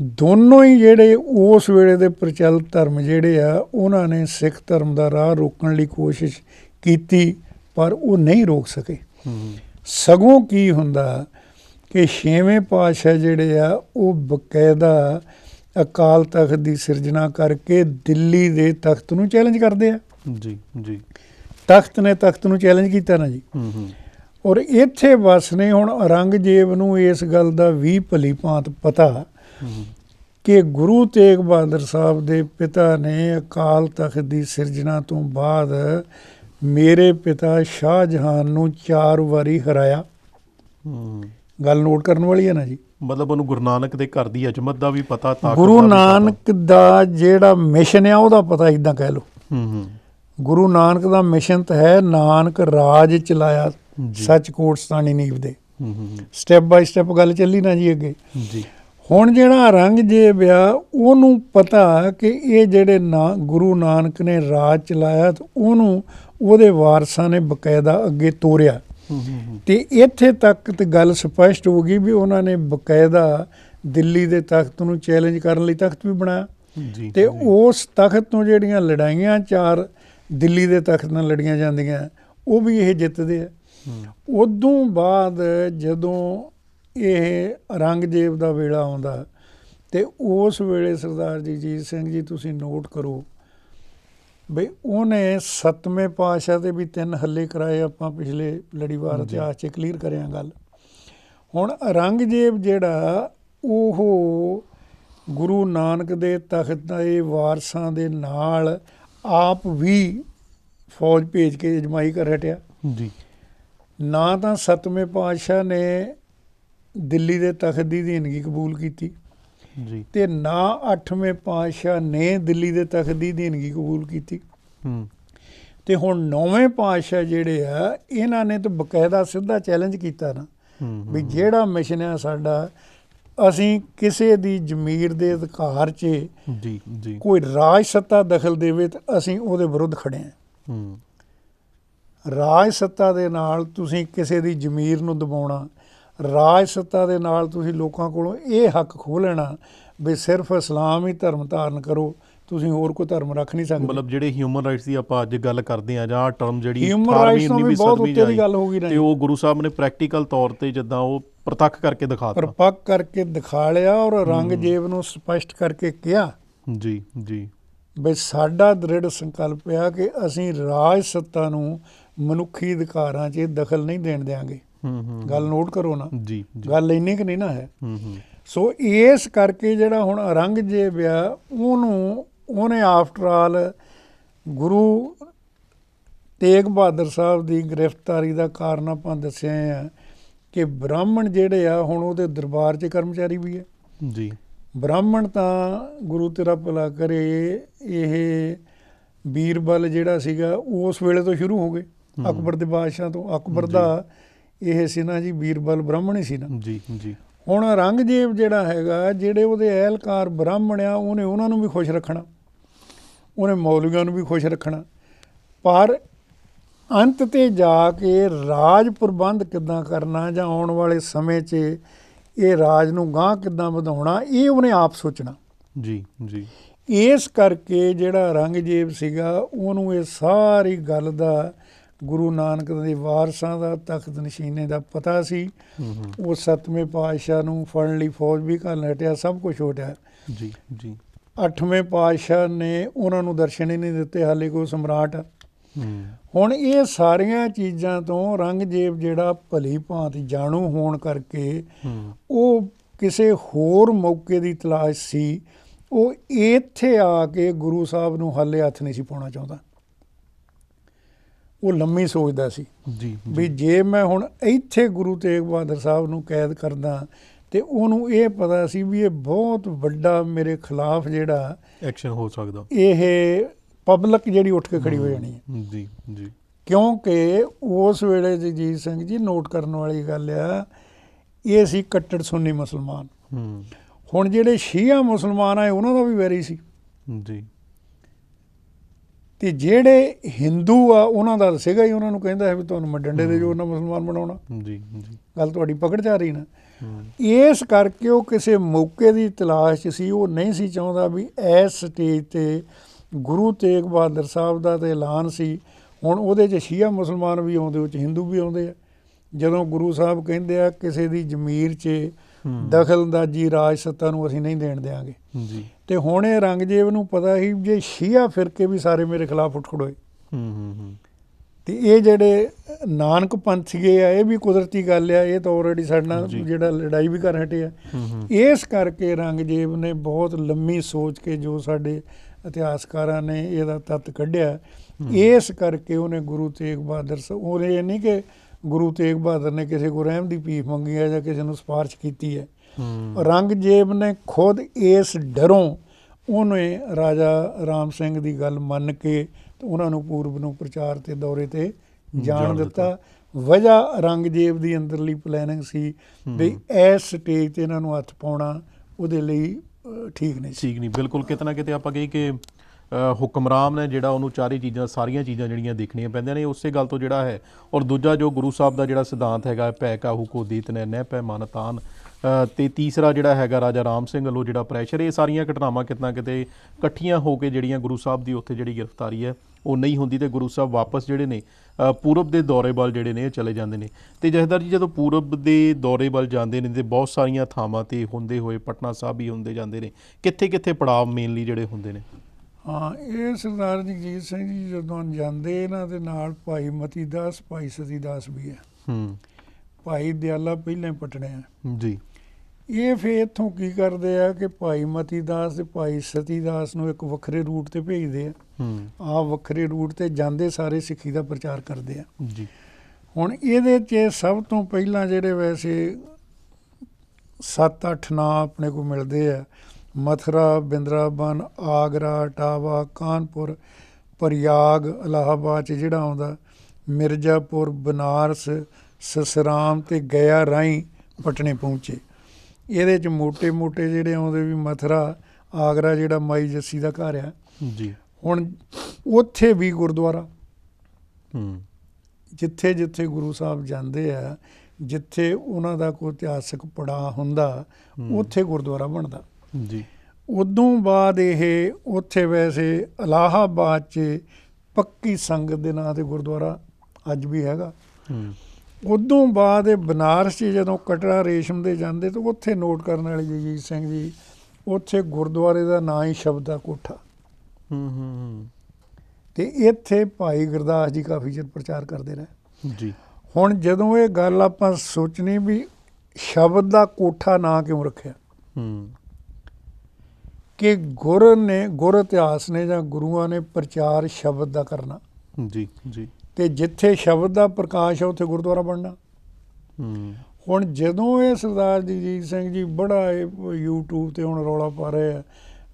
ਦੋਨੋਂ ਹੀ ਜਿਹੜੇ ਉਸ ਵੇਲੇ ਦੇ ਪ੍ਰਚਲਿਤ ਧਰਮ ਜਿਹੜੇ ਆ ਉਹਨਾਂ ਨੇ ਸਿੱਖ ਧਰਮ ਦਾ ਰਾਹ ਰੋਕਣ ਲਈ ਕੋਸ਼ਿਸ਼ ਕੀਤੀ ਪਰ ਉਹ ਨਹੀਂ ਰੋਕ ਸਕੇ। ਸਗੋਂ ਕੀ ਹੁੰਦਾ ਕਿ ਛੇਵੇਂ ਪਾਤਸ਼ਾਹ ਜਿਹੜੇ ਆ ਉਹ ਬਕਾਇਦਾ ਅਕਾਲ ਤਖਤ ਦੀ ਸਿਰਜਣਾ ਕਰਕੇ ਦਿੱਲੀ ਦੇ ਤਖਤ ਨੂੰ ਚੈਲੰਜ ਕਰਦੇ ਆ। ਜੀ ਜੀ। ਤਖਤ ਨੇ ਤਖਤ ਨੂੰ ਚੈਲੰਜ ਕੀਤਾ ਨਾ ਜੀ। ਹੂੰ ਹੂੰ। ਔਰ ਇੱਥੇ ਬਸ ਨੇ ਹੁਣ ਔਰੰਗਜ਼ੇਬ ਨੂੰ ਇਸ ਗੱਲ ਦਾ ਵੀ ਭਲੀ ਭਾਂਤ ਪਤਾ ਕਿ ਗੁਰੂ ਤੇਗ ਬਹਾਦਰ ਸਾਹਿਬ ਦੇ ਪਿਤਾ ਨੇ ਅਕਾਲ ਤਖਤ ਦੀ ਸਿਰਜਣਾ ਤੋਂ ਬਾਅਦ ਮੇਰੇ ਪਿਤਾ ਸ਼ਾਹਜਹਾਨ ਨੂੰ ਚਾਰ ਵਾਰੀ ਹਰਾਇਆ। ਹੂੰ। ਗੱਲ ਨੋਟ ਕਰਨ ਵਾਲੀ ਹੈ ਨਾ ਜੀ। ਮਤਲਬ ਉਹਨੂੰ ਗੁਰੂ ਨਾਨਕ ਦੇ ਘਰ ਦੀ ਅਜਮਤ ਦਾ ਵੀ ਪਤਾ ਤਾਕਤ ਗੁਰੂ। ਨਾਨਕ ਦਾ ਜਿਹੜਾ ਮਿਸ਼ਨ ਆ ਉਹਦਾ ਪਤਾ ਇਦਾਂ ਕਹਿ ਲਓ ਹੂੰ ਹੂੰ ਗੁਰੂ ਨਾਨਕ ਦਾ ਮਿਸ਼ਨ ਤਾਂ ਹੈ ਨਾਨਕ ਰਾਜ ਚਲਾਇਆ ਜੀ। ਸੱਚ ਕੋਟਸਤਾਨੀ ਨੀਵ ਦੇ ਹੂੰ ਹੂੰ ਸਟੈਪ ਬਾਈ ਸਟੈਪ ਗੱਲ ਚੱਲੀ ਨਾ ਜੀ ਅੱਗੇ। ਜੀ ਹੁਣ ਜਿਹੜਾ ਔਰੰਗਜ਼ੇਬ ਆ ਉਹਨੂੰ ਪਤਾ ਕਿ ਇਹ ਜਿਹੜੇ ਨਾ ਗੁਰੂ ਨਾਨਕ ਨੇ ਰਾਜ ਚਲਾਇਆ ਤੇ ਉਹਨੂੰ ਉਹਦੇ ਵਾਰਸਾਂ ਨੇ ਬਕਾਇਦਾ ਅੱਗੇ ਤੋਰਿਆ। ਤੇ ਇੱਥੇ ਤੱਕ ਤੇ ਗੱਲ ਸਪਸ਼ਟ ਹੋ ਗਈ ਵੀ ਉਹਨਾਂ ਨੇ ਬਕਾਇਦਾ ਦਿੱਲੀ ਦੇ ਤਖਤ ਨੂੰ ਚੈਲੰਜ ਕਰਨ ਲਈ ਤਖਤ ਵੀ ਬਣਾਇਆ। ਤੇ। ਉਸ ਤਖਤ ਤੋਂ ਜਿਹੜੀਆਂ ਲੜਾਈਆਂ ਚਾਰ ਦਿੱਲੀ ਦੇ ਤਖਤ ਨਾਲ ਲੜੀਆਂ ਜਾਂਦੀਆਂ ਉਹ ਵੀ ਇਹ ਜਿੱਤਦੇ ਆ। ਉਦੋਂ ਬਾਅਦ ਜਦੋਂ ਇਹ ਔਰੰਗਜ਼ੇਬ ਦਾ ਵੇਲਾ ਆਉਂਦਾ ਤੇ ਉਸ ਵੇਲੇ ਸਰਦਾਰ ਜੀ ਜੀਤ ਸਿੰਘ ਜੀ ਤੁਸੀਂ ਨੋਟ ਕਰੋ ਬਈ ਉਹਨੇ ਸੱਤਵੇਂ ਪਾਤਸ਼ਾਹ ਦੇ ਵੀ ਤਿੰਨ ਹੱਲੇ ਕਰਾਏ ਆਪਾਂ ਪਿਛਲੇ ਲੜੀਵਾਰ। ਇਤਿਹਾਸ 'ਚ ਕਲੀਅਰ ਕਰਿਆ ਗੱਲ। ਹੁਣ ਔਰੰਗਜ਼ੇਬ ਜਿਹੜਾ ਉਹ ਗੁਰੂ ਨਾਨਕ ਦੇ ਤਖਤ ਦੇ ਵਾਰਸਾਂ ਦੇ ਨਾਲ ਆਪ ਵੀ ਫੌਜ ਭੇਜ ਕੇ ਅਜਮਾਈ ਕਰ ਹਟਿਆ। ਜੀ ਨਾ ਤਾਂ ਸੱਤਵੇਂ ਪਾਤਸ਼ਾਹ ਨੇ ਦਿੱਲੀ ਦੇ ਤਖਤ ਦੀ ਅਧੀਨਗੀ ਕਬੂਲ ਕੀਤੀ। ਜੀ। ਤੇ ਨਾ ਅੱਠਵੇਂ ਪਾਤਸ਼ਾਹ ਨੇ ਦਿੱਲੀ ਦੇ ਤਖਤ ਦੀ ਅਧੀਨਗੀ ਕਬੂਲ ਕੀਤੀ। ਹੂੰ। ਤੇ ਹੁਣ ਨੌਵੇਂ ਪਾਤਸ਼ਾਹ ਜਿਹੜੇ ਆ ਇਹਨਾਂ ਨੇ ਤਾਂ ਬਕਾਇਦਾ ਸਿੱਧਾ ਚੈਲੰਜ ਕੀਤਾ ਨਾ। ਵੀ ਜਿਹੜਾ ਮਿਸ਼ਨ ਆ ਸਾਡਾ ਅਸੀਂ ਕਿਸੇ ਦੀ ਜ਼ਮੀਰ ਦੇ ਅਧਿਕਾਰ 'ਚ ਜੀ ਜੀ। ਕੋਈ ਰਾਜ ਸੱਤਾ ਦਖਲ ਦੇਵੇ ਤਾਂ ਅਸੀਂ ਉਹਦੇ ਵਿਰੁੱਧ ਖੜੇ ਹਾਂ ਹੂੰ। ਰਾਜ ਸੱਤਾ ਦੇ ਨਾਲ ਤੁਸੀਂ ਕਿਸੇ ਦੀ ਜ਼ਮੀਰ ਨੂੰ ਦਬਾਉਣਾ ਰਾਜ ਸੱਤਾ ਦੇ ਨਾਲ ਤੁਸੀਂ ਲੋਕਾਂ ਕੋਲੋਂ ਇਹ ਹੱਕ ਖੋਹ ਲੈਣਾ ਵੀ ਸਿਰਫ ਇਸਲਾਮ ਹੀ ਧਰਮ ਧਾਰਨ ਕਰੋ ਤੁਸੀਂ ਹੋਰ ਕੋਈ ਧਰਮ ਰੱਖ ਨਹੀਂ ਸਕਦੇ। ਮਤਲਬ ਜਿਹੜੇ ਹਿਊਮਨ ਰਾਈਟਸ ਦੀ ਆਪਾਂ ਅੱਜ ਗੱਲ ਕਰਦੇ ਆ ਜਾਂ ਟਰਮ ਜਿਹੜੀ Human 18ਵੀਂ, rights ਤੋਂ ਵੀ 19ਵੀਂ, ਬਹੁਤ 17ਵੀਂ ਉੱਤੇ ਦੀ ਗੱਲ ਹੋ ਗਈ ਨਾ ਤੇ। ਉਹ ਗੁਰੂ ਸਾਹਿਬ ਨੇ ਪ੍ਰੈਕਟੀਕਲ ਤੌਰ ਤੇ ਜਿੱਦਾਂ ਉਹ ਪ੍ਰਤੱਖ ਕਰਕੇ ਦਿਖਾਤਾ ਪਰਪੱਕ ਕਰਕੇ ਦਿਖਾ ਲਿਆ ਔਰ ਔਰੰਗਜ਼ੇਬ ਨੂੰ ਸਪਸ਼ਟ ਕਰਕੇ ਕਿਹਾ। ਜੀ ਜੀ। ਵੀ ਸਾਡਾ ਦ੍ਰਿੜ ਸੰਕਲਪ ਆ ਕਿ ਅਸੀਂ ਰਾਜ ਸੱਤਾ ਨੂੰ ਮਨੁੱਖੀ ਅਧਿਕਾਰਾਂ 'ਚ ਦਖਲ ਨਹੀਂ ਦੇਣ ਦਿਆਂਗੇ। ਹੂੰ ਹੂੰ ਗੱਲ ਨੋਟ ਕਰੋ ਨਾ। ਜੀ ਗੱਲ ਇੰਨੀ ਕਿ ਨਹੀਂ ਨਾ ਹੈ। ਹੂੰ ਹੂੰ। ਸੋ ਇਸ ਕਰਕੇ ਜਿਹੜਾ ਹੁਣ ਔਰੰਗਜ਼ੇਬ ਆ ਉਹਨੂੰ ਉਹਨੇ ਆਫਟਰ ਆਲ ਗੁਰੂ ਤੇਗ ਬਹਾਦਰ ਸਾਹਿਬ ਦੀ ਗ੍ਰਿਫਤਾਰੀ ਦਾ ਕਾਰਨ ਆਪਾਂ ਦੱਸਿਆ ਆ ਕਿ ਬ੍ਰਾਹਮਣ ਜਿਹੜੇ ਆ ਹੁਣ ਉਹਦੇ ਦਰਬਾਰ 'ਚ ਕਰਮਚਾਰੀ ਵੀ ਹੈ। ਜੀ। ਬ੍ਰਾਹਮਣ ਤਾਂ ਗੁਰੂ ਤੇਰਾ ਭਲਾ ਕਰੇ ਇਹ ਬੀਰਬਲ ਜਿਹੜਾ ਸੀਗਾ ਉਸ ਵੇਲੇ ਤੋਂ ਸ਼ੁਰੂ ਹੋ ਗਏ। ਅਕਬਰ ਦੇ ਬਾਦਸ਼ਾਹ ਤੋਂ ਅਕਬਰ ਦਾ ਇਹ ਸੀ ਨਾ ਜੀ ਬੀਰਬਲ ਬ੍ਰਾਹਮਣ ਹੀ ਸੀ ਨਾ। ਜੀ ਜੀ। ਹੁਣ ਔਰੰਗਜ਼ੇਬ ਜਿਹੜਾ ਹੈਗਾ ਜਿਹੜੇ ਉਹਦੇ ਅਹਿਲਕਾਰ ਬ੍ਰਾਹਮਣ ਆ ਉਹਨੇ ਉਹਨਾਂ ਨੂੰ ਵੀ ਖੁਸ਼ ਰੱਖਣਾ। ਉਹਨੇ ਮੌਲਵੀਆਂ ਨੂੰ ਵੀ ਖੁਸ਼ ਰੱਖਣਾ। ਪਰ ਅੰਤ ਤੇ ਜਾ ਕੇ ਰਾਜ ਪ੍ਰਬੰਧ ਕਿੱਦਾਂ ਕਰਨਾ ਜਾਂ ਆਉਣ ਵਾਲੇ ਸਮੇਂ 'ਚ ਇਹ ਰਾਜ ਨੂੰ ਗਾਂਹ ਕਿੱਦਾਂ ਵਧਾਉਣਾ ਇਹ ਉਹਨੇ ਆਪ ਸੋਚਣਾ। ਜੀ ਜੀ। ਇਸ ਕਰਕੇ ਜਿਹੜਾ ਔਰੰਗਜ਼ੇਬ ਸੀਗਾ ਉਹਨੂੰ ਇਹ ਸਾਰੀ ਗੱਲ ਦਾ ਗੁਰੂ ਨਾਨਕ ਦੇ ਵਾਰਸਾਂ ਦਾ ਤਖਤ ਨਸ਼ੀਨੇ ਦਾ ਪਤਾ ਸੀ। ਉਹ ਸੱਤਵੇਂ ਪਾਤਸ਼ਾਹ ਨੂੰ ਫੜਨ ਲਈ ਫੌਜ ਵੀ ਘੱਲ ਹਟਿਆ ਸਭ ਕੁਝ ਹੋ ਗਿਆ। ਜੀ ਜੀ। ਅੱਠਵੇਂ ਪਾਤਸ਼ਾਹ ਨੇ ਉਹਨਾਂ ਨੂੰ ਦਰਸ਼ਨ ਹੀ ਨਹੀਂ ਦਿੱਤੇ ਹਾਲੇ ਕੋਈ ਸਮਰਾਟ। ਹੁਣ ਇਹ ਸਾਰੀਆਂ ਚੀਜ਼ਾਂ ਤੋਂ ਔਰੰਗਜ਼ੇਬ ਜਿਹੜਾ ਭਲੀ ਭਾਂਤ ਜਾਣੂ ਹੋਣ ਕਰਕੇ ਉਹ ਕਿਸੇ ਹੋਰ ਮੌਕੇ ਦੀ ਤਲਾਸ਼ ਸੀ। ਉਹ ਇੱਥੇ ਆ ਕੇ ਗੁਰੂ ਸਾਹਿਬ ਨੂੰ ਹਾਲੇ ਹੱਥ ਨਹੀਂ ਸੀ ਪਾਉਣਾ ਚਾਹੁੰਦਾ। ਉਹ ਲੰਮੀ ਸੋਚਦਾ ਸੀ। ਜੀ ਵੀ ਜੇ ਮੈਂ ਹੁਣ ਇੱਥੇ ਗੁਰੂ ਤੇਗ ਬਹਾਦਰ ਸਾਹਿਬ ਨੂੰ ਕੈਦ ਕਰਦਾ ਤੇ ਉਹਨੂੰ ਇਹ ਪਤਾ ਸੀ ਵੀ ਇਹ ਬਹੁਤ ਵੱਡਾ ਮੇਰੇ ਖਿਲਾਫ ਜਿਹੜਾ ਐਕਸ਼ਨ ਹੋ ਸਕਦਾ। ਇਹ ਪਬਲਿਕ ਜਿਹੜੀ ਉੱਠ ਕੇ ਖੜੀ ਹੋ ਜਾਣੀ ਹੈ। ਜੀ ਜੀ। ਕਿਉਂਕਿ ਉਸ ਵੇਲੇ ਜਗਜੀਤ ਸਿੰਘ ਜੀ ਨੋਟ ਕਰਨ ਵਾਲੀ ਗੱਲ ਆ ਇਹ ਸੀ ਕੱਟੜ ਸੁੰਨੀ ਮੁਸਲਮਾਨ। ਹੁਣ ਜਿਹੜੇ ਸ਼ੀਆ ਮੁਸਲਮਾਨ ਆ ਉਹਨਾਂ ਦਾ ਵੀ ਵੈਰੀ ਸੀ। ਜੀ। ਤੇ ਜਿਹੜੇ ਹਿੰਦੂ ਆ ਉਹਨਾਂ ਦਾ ਸੀਗਾ ਹੀ ਉਹਨਾਂ ਨੂੰ ਕਹਿੰਦਾ ਹੈ ਵੀ ਤੁਹਾਨੂੰ ਮੈਂ ਡੰਡੇ ਦੇ ਜੋਰ ਨਾਲ ਮੁਸਲਮਾਨ ਬਣਾਉਣਾ। ਜੀ ਜੀ। ਗੱਲ ਤੁਹਾਡੀ ਪਕੜ ਚ ਆ ਰਹੀ ਨਾ। ਇਸ ਕਰਕੇ ਉਹ ਕਿਸੇ ਮੌਕੇ ਦੀ ਤਲਾਸ਼ 'ਚ ਸੀ ਉਹ ਨਹੀਂ ਸੀ ਚਾਹੁੰਦਾ ਵੀ ਇਸ ਸਟੇਜ ਤੇ ਗੁਰੂ ਤੇਗ ਬਹਾਦਰ ਸਾਹਿਬ ਦਾ ਤੇ ਐਲਾਨ ਸੀ। ਹੁਣ ਉਹਦੇ 'ਚ ਸ਼ੀਆ ਮੁਸਲਮਾਨ ਵੀ ਆਉਂਦੇ ਉਹ 'ਚ ਹਿੰਦੂ ਵੀ ਆਉਂਦੇ ਆ। ਜਦੋਂ ਗੁਰੂ ਸਾਹਿਬ ਕਹਿੰਦੇ ਆ ਕਿਸੇ ਦੀ ਜ਼ਮੀਰ 'ਚ। ਦਖਲਅੰਦਾਜ਼ੀ ਰਾਜ ਸੱਤਾ ਨੂੰ ਅਸੀਂ ਨਹੀਂ ਦੇਣ ਦੇਾਂਗੇ ਜੀ। ਤੇ ਹੁਣ ਇਹ ਰੰਗਜੇਬ ਨੂੰ ਪਤਾ ਸੀ ਜੇ ਸ਼ੀਆ ਫਿਰਕੇ ਵੀ ਸਾਰੇ ਮੇਰੇ ਖਿਲਾਫ ਉੱਠ ਖੜੋਏ। ਹੂੰ ਹੂੰ ਹੂੰ। ਤੇ ਇਹ ਜਿਹੜੇ ਨਾਨਕ ਪੰਥੀਏ ਆ ਇਹ ਵੀ ਕੁਦਰਤੀ ਗੱਲ ਆ ਇਹ ਤਾਂ ਆਲਰੇਡੀ ਸਾਡੇ ਨਾਲ। ਜਿਹੜਾ ਲੜਾਈ ਵੀ ਕਰ ਹਟੇ ਆ। ਇਸ ਕਰਕੇ ਰੰਗਜੇਬ ਨੇ ਬਹੁਤ ਲੰਮੀ ਸੋਚ ਕੇ ਜੋ ਸਾਡੇ ਇਤਿਹਾਸਕਾਰਾਂ ਨੇ ਇਹਦਾ ਤੱਤ ਕੱਢਿਆ ਇਸ ਕਰਕੇ ਉਹਨੇ ਗੁਰੂ ਤੇਗ ਬਹਾਦਰ ਸ- ਉਹਨੇ ਇਹ ਨਹੀਂ ਕਿ ਗੁਰੂ ਤੇਗ ਬਹਾਦਰ ਨੇ ਕਿਸੇ ਕੋ ਰਹਿਮ ਦੀ ਭੀਖ ਮੰਗੀ ਹੈ ਜਾਂ ਕਿਸੇ ਨੂੰ ਸਿਫਾਰਿਸ਼ ਕੀਤੀ ਹੈ। ਰੰਗਜੇਬ ਨੇ ਖੁਦ ਇਸ ਡਰੋਂ ਉਹਨੇ ਰਾਜਾ ਰਾਮ ਸਿੰਘ ਦੀ ਗੱਲ ਮੰਨ ਕੇ ਤੇ ਉਹਨਾਂ ਨੂੰ ਪੂਰਬ ਨੂੰ ਪ੍ਰਚਾਰ ਤੇ ਦੌਰੇ ਤੇ ਜਾਣ ਦਿੱਤਾ। ਵਜ੍ਹਾ ਰੰਗਜੇਬ ਦੀ ਅੰਦਰਲੀ ਪਲੈਨਿੰਗ ਸੀ ਵੀ ਇਸ ਸਟੇਜ ਤੇ ਇਹਨਾਂ ਨੂੰ ਹੱਥ ਪਾਉਣਾ ਉਹਦੇ ਲਈ ਠੀਕ ਨਹੀਂ ਸੀ। ਠੀਕ ਨਹੀਂ ਬਿਲਕੁਲ ਕਿਤੇ ਨਾ ਕਿਤੇ ਆਪਾਂ ਕਹੀ ਕਿ ਹੁਕਮਰਾਨ ਨੇ ਜਿਹੜਾ ਉਹਨੂੰ ਚਾਰੇ ਚੀਜ਼ਾਂ, ਸਾਰੀਆਂ ਚੀਜ਼ਾਂ ਜਿਹੜੀਆਂ ਦੇਖਣੀਆਂ ਪੈਂਦੀਆਂ ਨੇ, ਉਸੇ ਗੱਲ ਤੋਂ ਜਿਹੜਾ ਹੈ। ਔਰ ਦੂਜਾ ਜੋ ਗੁਰੂ ਸਾਹਿਬ ਦਾ ਜਿਹੜਾ ਸਿਧਾਂਤ ਹੈਗਾ, ਪੈ ਕਾਹੂ ਕੋ ਦੀਤ ਨੇ ਨਹਿ ਪੈ ਮਨ ਤਾਨ। ਤੇ ਤੀਸਰਾ ਜਿਹੜਾ ਹੈਗਾ ਰਾਜਾ ਰਾਮ ਸਿੰਘ ਵੱਲੋਂ ਜਿਹੜਾ ਪ੍ਰੈਸ਼ਰ ਇਹ ਸਾਰੀਆਂ ਘਟਨਾਵਾਂ ਕਿਤਨਾ ਕਿਤੇ ਇਕੱਠੀਆਂ ਹੋ ਕੇ ਜਿਹੜੀਆਂ ਗੁਰੂ ਸਾਹਿਬ ਦੀ ਉੱਥੇ ਜਿਹੜੀ ਗ੍ਰਿਫਤਾਰੀ ਹੈ, ਉਹ ਨਹੀਂ ਹੁੰਦੀ ਤੇ ਗੁਰੂ ਸਾਹਿਬ ਵਾਪਸ ਜਿਹੜੇ ਨੇ ਪੂਰਬ ਦੇ ਦੌਰੇ ਵੱਲ ਜਿਹੜੇ ਨੇ ਚਲੇ ਜਾਂਦੇ ਨੇ। ਤੇ ਜਹਦਰ ਜੀ, ਜਦੋਂ ਪੂਰਬ ਦੇ ਦੌਰੇ ਵੱਲ ਜਾਂਦੇ ਨੇ ਤੇ ਬਹੁਤ ਸਾਰੀਆਂ ਥਾਵਾਂ ਤੇ ਹੁੰਦੇ ਹੋਏ ਪਟਨਾ ਸਾਹਿਬ ਵੀ ਹੁੰਦੇ ਜਾਂਦੇ ਨੇ ਕਿੱਥੇ ਕਿੱਥੇ ਪੜਾਅ ਮੇਨਲੀ ਜਿਹੜੇ ਹੁੰਦੇ ਨੇ? ਹਾਂ ਇਹ ਸਰਦਾਰ ਜਗਜੀਤ ਸਿੰਘ ਜੀ ਜਦੋਂ ਜਾਂਦੇ ਇਹਨਾਂ ਦੇ ਨਾਲ ਭਾਈ ਮਤੀ ਦਾਸ ਭਾਈ ਸਤੀ ਦਾਸ ਵੀ ਹੈ। ਹੂੰ। ਭਾਈ ਦਿਆਲਾ ਪਹਿਲਾਂ ਪਟਣੇ ਆ। ਜੀ। ਇਹ ਫੇ ਇੱਥੋਂ ਕੀ ਕਰਦੇ ਆ ਕਿ ਭਾਈ ਮਤੀ ਦਾਸ ਤੇ ਭਾਈ ਸਤੀ ਦਾਸ ਨੂੰ ਇੱਕ ਵੱਖਰੇ ਰੂਟ ਤੇ ਭੇਜਦੇ ਆ। ਹੂੰ। ਆ ਵੱਖਰੇ ਰੂਟ ਤੇ ਜਾਂਦੇ ਸਾਰੇ ਸਿੱਖੀ ਦਾ ਪ੍ਰਚਾਰ ਕਰਦੇ ਆ। ਜੀ। ਹੁਣ ਇਹਦੇ 'ਚ ਸਭ ਤੋਂ ਪਹਿਲਾਂ ਜਿਹੜੇ ਵੈਸੇ 7-8 ਨਾਂ ਆਪਣੇ ਕੋ ਮਿਲਦੇ ਆ। मथुरा ਬਿੰਦਰਾਬਨ ਆਗਰਾ ਟਾਵਾ ਕਾਨਪੁਰ ਪ੍ਰਯਾਗ ਇਲਾਹਾਬਾਦ 'ਚ ਜਿਹੜਾ ਆਉਂਦਾ ਮਿਰਜ਼ਾਪੁਰ ਬਨਾਰਸ ਸਸਰਾਮ ਤੇ ਗਿਆ ਰਾਈ ਪਟਨੇ ਪਹੁੰਚੇ। ਇਹਦੇ 'ਚ ਮੋਟੇ ਮੋਟੇ ਜਿਹੜੇ ਆਉਂਦੇ ਵੀ ਮਥਰਾ ਆਗਰਾ ਜਿਹੜਾ ਮਾਈ ਜੱਸੀ ਦਾ ਘਰ ਆ। ਜੀ। ਹੁਣ ਉੱਥੇ ਵੀ ਗੁਰਦੁਆਰਾ। ਹੂੰ। ਜਿੱਥੇ ਜਿੱਥੇ ਗੁਰੂ ਸਾਹਿਬ ਜਾਂਦੇ ਆ ਜਿੱਥੇ ਉਹਨਾਂ ਦਾ ਕੋਈ ਇਤਿਹਾਸਿਕ ਪੜਾਅ ਹੁੰਦਾ ਉੱਥੇ ਗੁਰਦੁਆਰਾ ਬਣਦਾ। ਜੀ। ਉਦੋਂ ਬਾਅਦ ਇਹ ਉੱਥੇ ਵੈਸੇ ਇਲਾਹਾਬਾਦ 'ਚ ਪੱਕੀ ਸੰਗਤ ਦੇ ਨਾਂ ਤੇ ਗੁਰਦੁਆਰਾ ਅੱਜ ਵੀ ਹੈਗਾ। ਹੂੰ। ਉਦੋਂ ਬਾਅਦ ਇਹ ਬਨਾਰਸ 'ਚ ਜਦੋਂ ਕਟੜਾ ਰੇਸ਼ਮ ਦੇ ਜਾਂਦੇ ਤਾਂ ਉੱਥੇ ਨੋਟ ਕਰਨ ਵਾਲੇ ਜਗਜੀਤ ਸਿੰਘ ਜੀ ਉੱਥੇ ਗੁਰਦੁਆਰੇ ਦਾ ਨਾਂ ਹੀ ਸ਼ਬਦ ਦਾ ਕੋਠਾ। ਹੂੰ ਹੂੰ। ਤੇ ਇੱਥੇ ਭਾਈ ਗੁਰਦਾਸ ਜੀ ਕਾਫੀ ਚਿਰ ਪ੍ਰਚਾਰ ਕਰਦੇ ਰਹੇ। ਜੀ। ਹੁਣ ਜਦੋਂ ਇਹ ਗੱਲ ਆਪਾਂ ਸੋਚਣੀ ਵੀ ਸ਼ਬਦ ਦਾ ਕੋਠਾ ਨਾ ਕਿਉਂ ਰੱਖਿਆ? ਹੂੰ। ਕਿ ਗੁਰ ਨੇ ਗੁਰ ਇਤਿਹਾਸ ਨੇ ਜਾਂ ਗੁਰੂਆਂ ਨੇ ਪ੍ਰਚਾਰ ਸ਼ਬਦ ਦਾ ਕਰਨਾ। ਜੀ ਜੀ। ਤੇ ਜਿੱਥੇ ਸ਼ਬਦ ਦਾ ਪ੍ਰਕਾਸ਼ ਹੈ ਉੱਥੇ ਗੁਰਦੁਆਰਾ ਬਣਨਾ। ਹੁਣ ਜਦੋਂ ਇਹ ਸਰਦਾਰ ਜਗਜੀਤ ਸਿੰਘ ਜੀ ਬੜਾ ਇਹ YouTube ਤੇ ਹੁਣ ਰੌਲਾ ਪਾ ਰਹੇ ਆ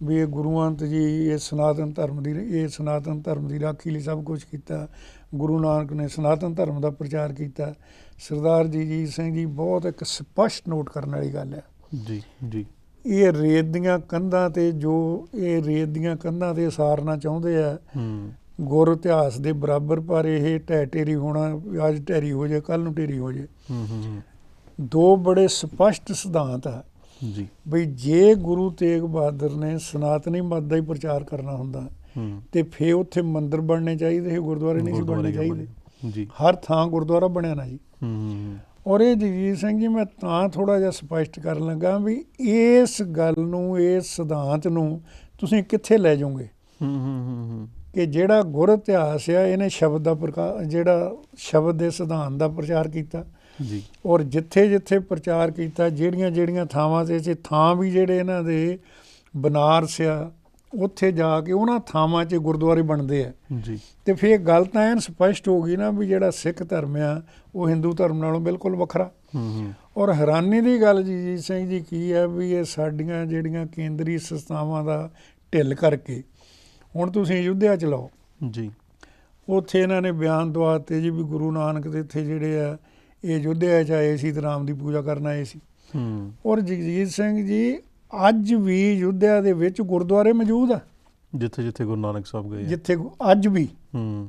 ਵੀ ਇਹ ਗੁਰੂਆਂ ਤੇ ਜੀ ਇਹ ਸਨਾਤਨ ਧਰਮ ਦੀ ਇਹ ਸਨਾਤਨ ਧਰਮ ਦੀ ਰਾਖੀ ਲਈ ਸਭ ਕੁਝ ਕੀਤਾ। ਗੁਰੂ ਨਾਨਕ ਨੇ ਸਨਾਤਨ ਧਰਮ ਦਾ ਪ੍ਰਚਾਰ ਕੀਤਾ। ਸਰਦਾਰ ਜਗਜੀਤ ਸਿੰਘ ਜੀ ਬਹੁਤ ਇੱਕ ਸਪਸ਼ਟ ਨੋਟ ਕਰਨ ਵਾਲੀ ਗੱਲ ਹੈ ਜੀ ਜੀ। ਇਹ ਰੇਤ ਦੀਆਂ ਕੰਧਾਂ ਤੇ ਜੋ ਇਹ ਰੇਤ ਦੀਆਂ ਕੰਧਾਂ ਤੇ ਸਾਰਨਾ ਚਾਹੁੰਦੇ ਆ ਹੂੰ। ਗੁਰ ਇਤਿਹਾਸ ਦੇ ਬਰਾਬਰ ਪਰ ਇਹ ਢਹਿ ਢੇਰੀ ਹੋਣਾ ਅੱਜ ਢੇਰੀ ਹੋ ਜਾਏ ਕੱਲ ਨੂੰ ਢੇਰੀ ਹੋ ਜਾਏ। ਹੂੰ ਹੂੰ ਦੋ ਬੜੇ ਸਪਸ਼ਟ ਸਿਧਾਂਤ ਆ। ਜੀ। ਬਈ ਜੇ ਗੁਰੂ ਤੇਗ ਬਹਾਦਰ ਨੇ ਸਨਾਤਨੀ ਮਤ ਦਾ ਹੀ ਪ੍ਰਚਾਰ ਕਰਨਾ ਹੁੰਦਾ ਤੇ ਫੇ ਉੱਥੇ ਮੰਦਿਰ ਬਣਨੇ ਚਾਹੀਦੇ ਸੀ ਗੁਰਦੁਆਰੇ ਨਹੀਂ ਸੀ ਬਣਨੇ ਚਾਹੀਦੇ। ਜੀ। ਹਰ ਥਾਂ ਗੁਰਦੁਆਰਾ ਬਣਿਆ ਨਾ ਜੀ। ਹੂੰ ਹੂੰ। ਔਰ ਇਹ ਜਗਜੀਤ ਸਿੰਘ ਜੀ ਮੈਂ ਤਾਂ ਥੋੜਾ ਜਿਹਾ ਸਪਸ਼ਟ ਕਰਨ ਲੱਗਾ ਵੀ ਇਸ ਗੱਲ ਨੂੰ ਇਸ ਸਿਧਾਂਤ ਨੂੰ ਤੁਸੀਂ ਕਿੱਥੇ ਲੈ ਜਾਓਗੇ? ਹੂੰ ਹੂੰ ਹੂੰ ਕਿ ਜਿਹੜਾ ਗੁਰ ਇਤਿਹਾਸ ਆ ਇਹਨੇ ਸ਼ਬਦ ਦਾ ਪ੍ਰਕਾਸ਼ ਜਿਹੜਾ ਸ਼ਬਦ ਦੇ ਸਿਧਾਂਤ ਦਾ ਪ੍ਰਚਾਰ ਕੀਤਾ। ਜੀ। ਔਰ ਜਿੱਥੇ ਜਿੱਥੇ ਪ੍ਰਚਾਰ ਕੀਤਾ ਜਿਹੜੀਆਂ ਜਿਹੜੀਆਂ ਥਾਵਾਂ ਤੇ ਸੀ ਥਾਂ ਵੀ ਜਿਹੜੇ ਇਹਨਾਂ ਦੇ ਬਨਾਰਸ ਆ ਉੱਥੇ ਜਾ ਕੇ ਉਹਨਾਂ ਥਾਵਾਂ 'ਚ ਗੁਰਦੁਆਰੇ ਬਣਦੇ ਆ। ਜੀ। ਤੇ ਫਿਰ ਗੱਲ ਤਾਂ ਐਨ ਸਪਸ਼ਟ ਹੋ ਗਈ ਨਾ ਵੀ ਜਿਹੜਾ ਸਿੱਖ ਧਰਮ ਆ ਉਹ ਹਿੰਦੂ ਧਰਮ ਨਾਲੋਂ ਬਿਲਕੁਲ ਵੱਖਰਾ। ਹੂੰ ਹੂੰ। ਔਰ ਹੈਰਾਨੀ ਦੀ ਗੱਲ ਜੀ ਜੀ ਸਿੰਘ ਜੀ ਕੀ ਹੈ ਵੀ ਇਹ ਸਾਡੀਆਂ ਜਿਹੜੀਆਂ ਕੇਂਦਰੀ ਸੰਸਥਾਵਾਂ ਦਾ ਢਿੱਲ ਕਰਕੇ ਹੁਣ ਤੁਸੀਂ ਅਯੁੱਧਿਆ ਚ ਲਓ। ਜੀ। ਉੱਥੇ ਇਹਨਾਂ ਨੇ ਬਿਆਨ ਦਵਾਤੇ ਜੀ ਵੀ ਗੁਰੂ ਨਾਨਕ ਦੇ ਇੱਥੇ ਜਿਹੜੇ ਆ ਇਹ ਅਯੁੱਧਿਆ ਚ ਆਏ ਸੀ ਤੇ ਰਾਮ ਦੀ ਪੂਜਾ ਕਰਨ ਆਏ ਸੀ। ਹੂੰ। ਔਰ ਜਗਜੀਤ ਸਿੰਘ ਜੀ ਅੱਜ ਵੀ ਅਯੁੱਧਿਆ ਦੇ ਵਿੱਚ ਗੁਰਦੁਆਰੇ ਮੌਜੂਦ ਆ। ਜਿੱਥੇ ਜਿੱਥੇ ਗੁਰੂ ਨਾਨਕ ਸਾਹਿਬ ਗਏ। ਜਿੱਥੇ ਅੱਜ ਵੀ। ਹੂੰ।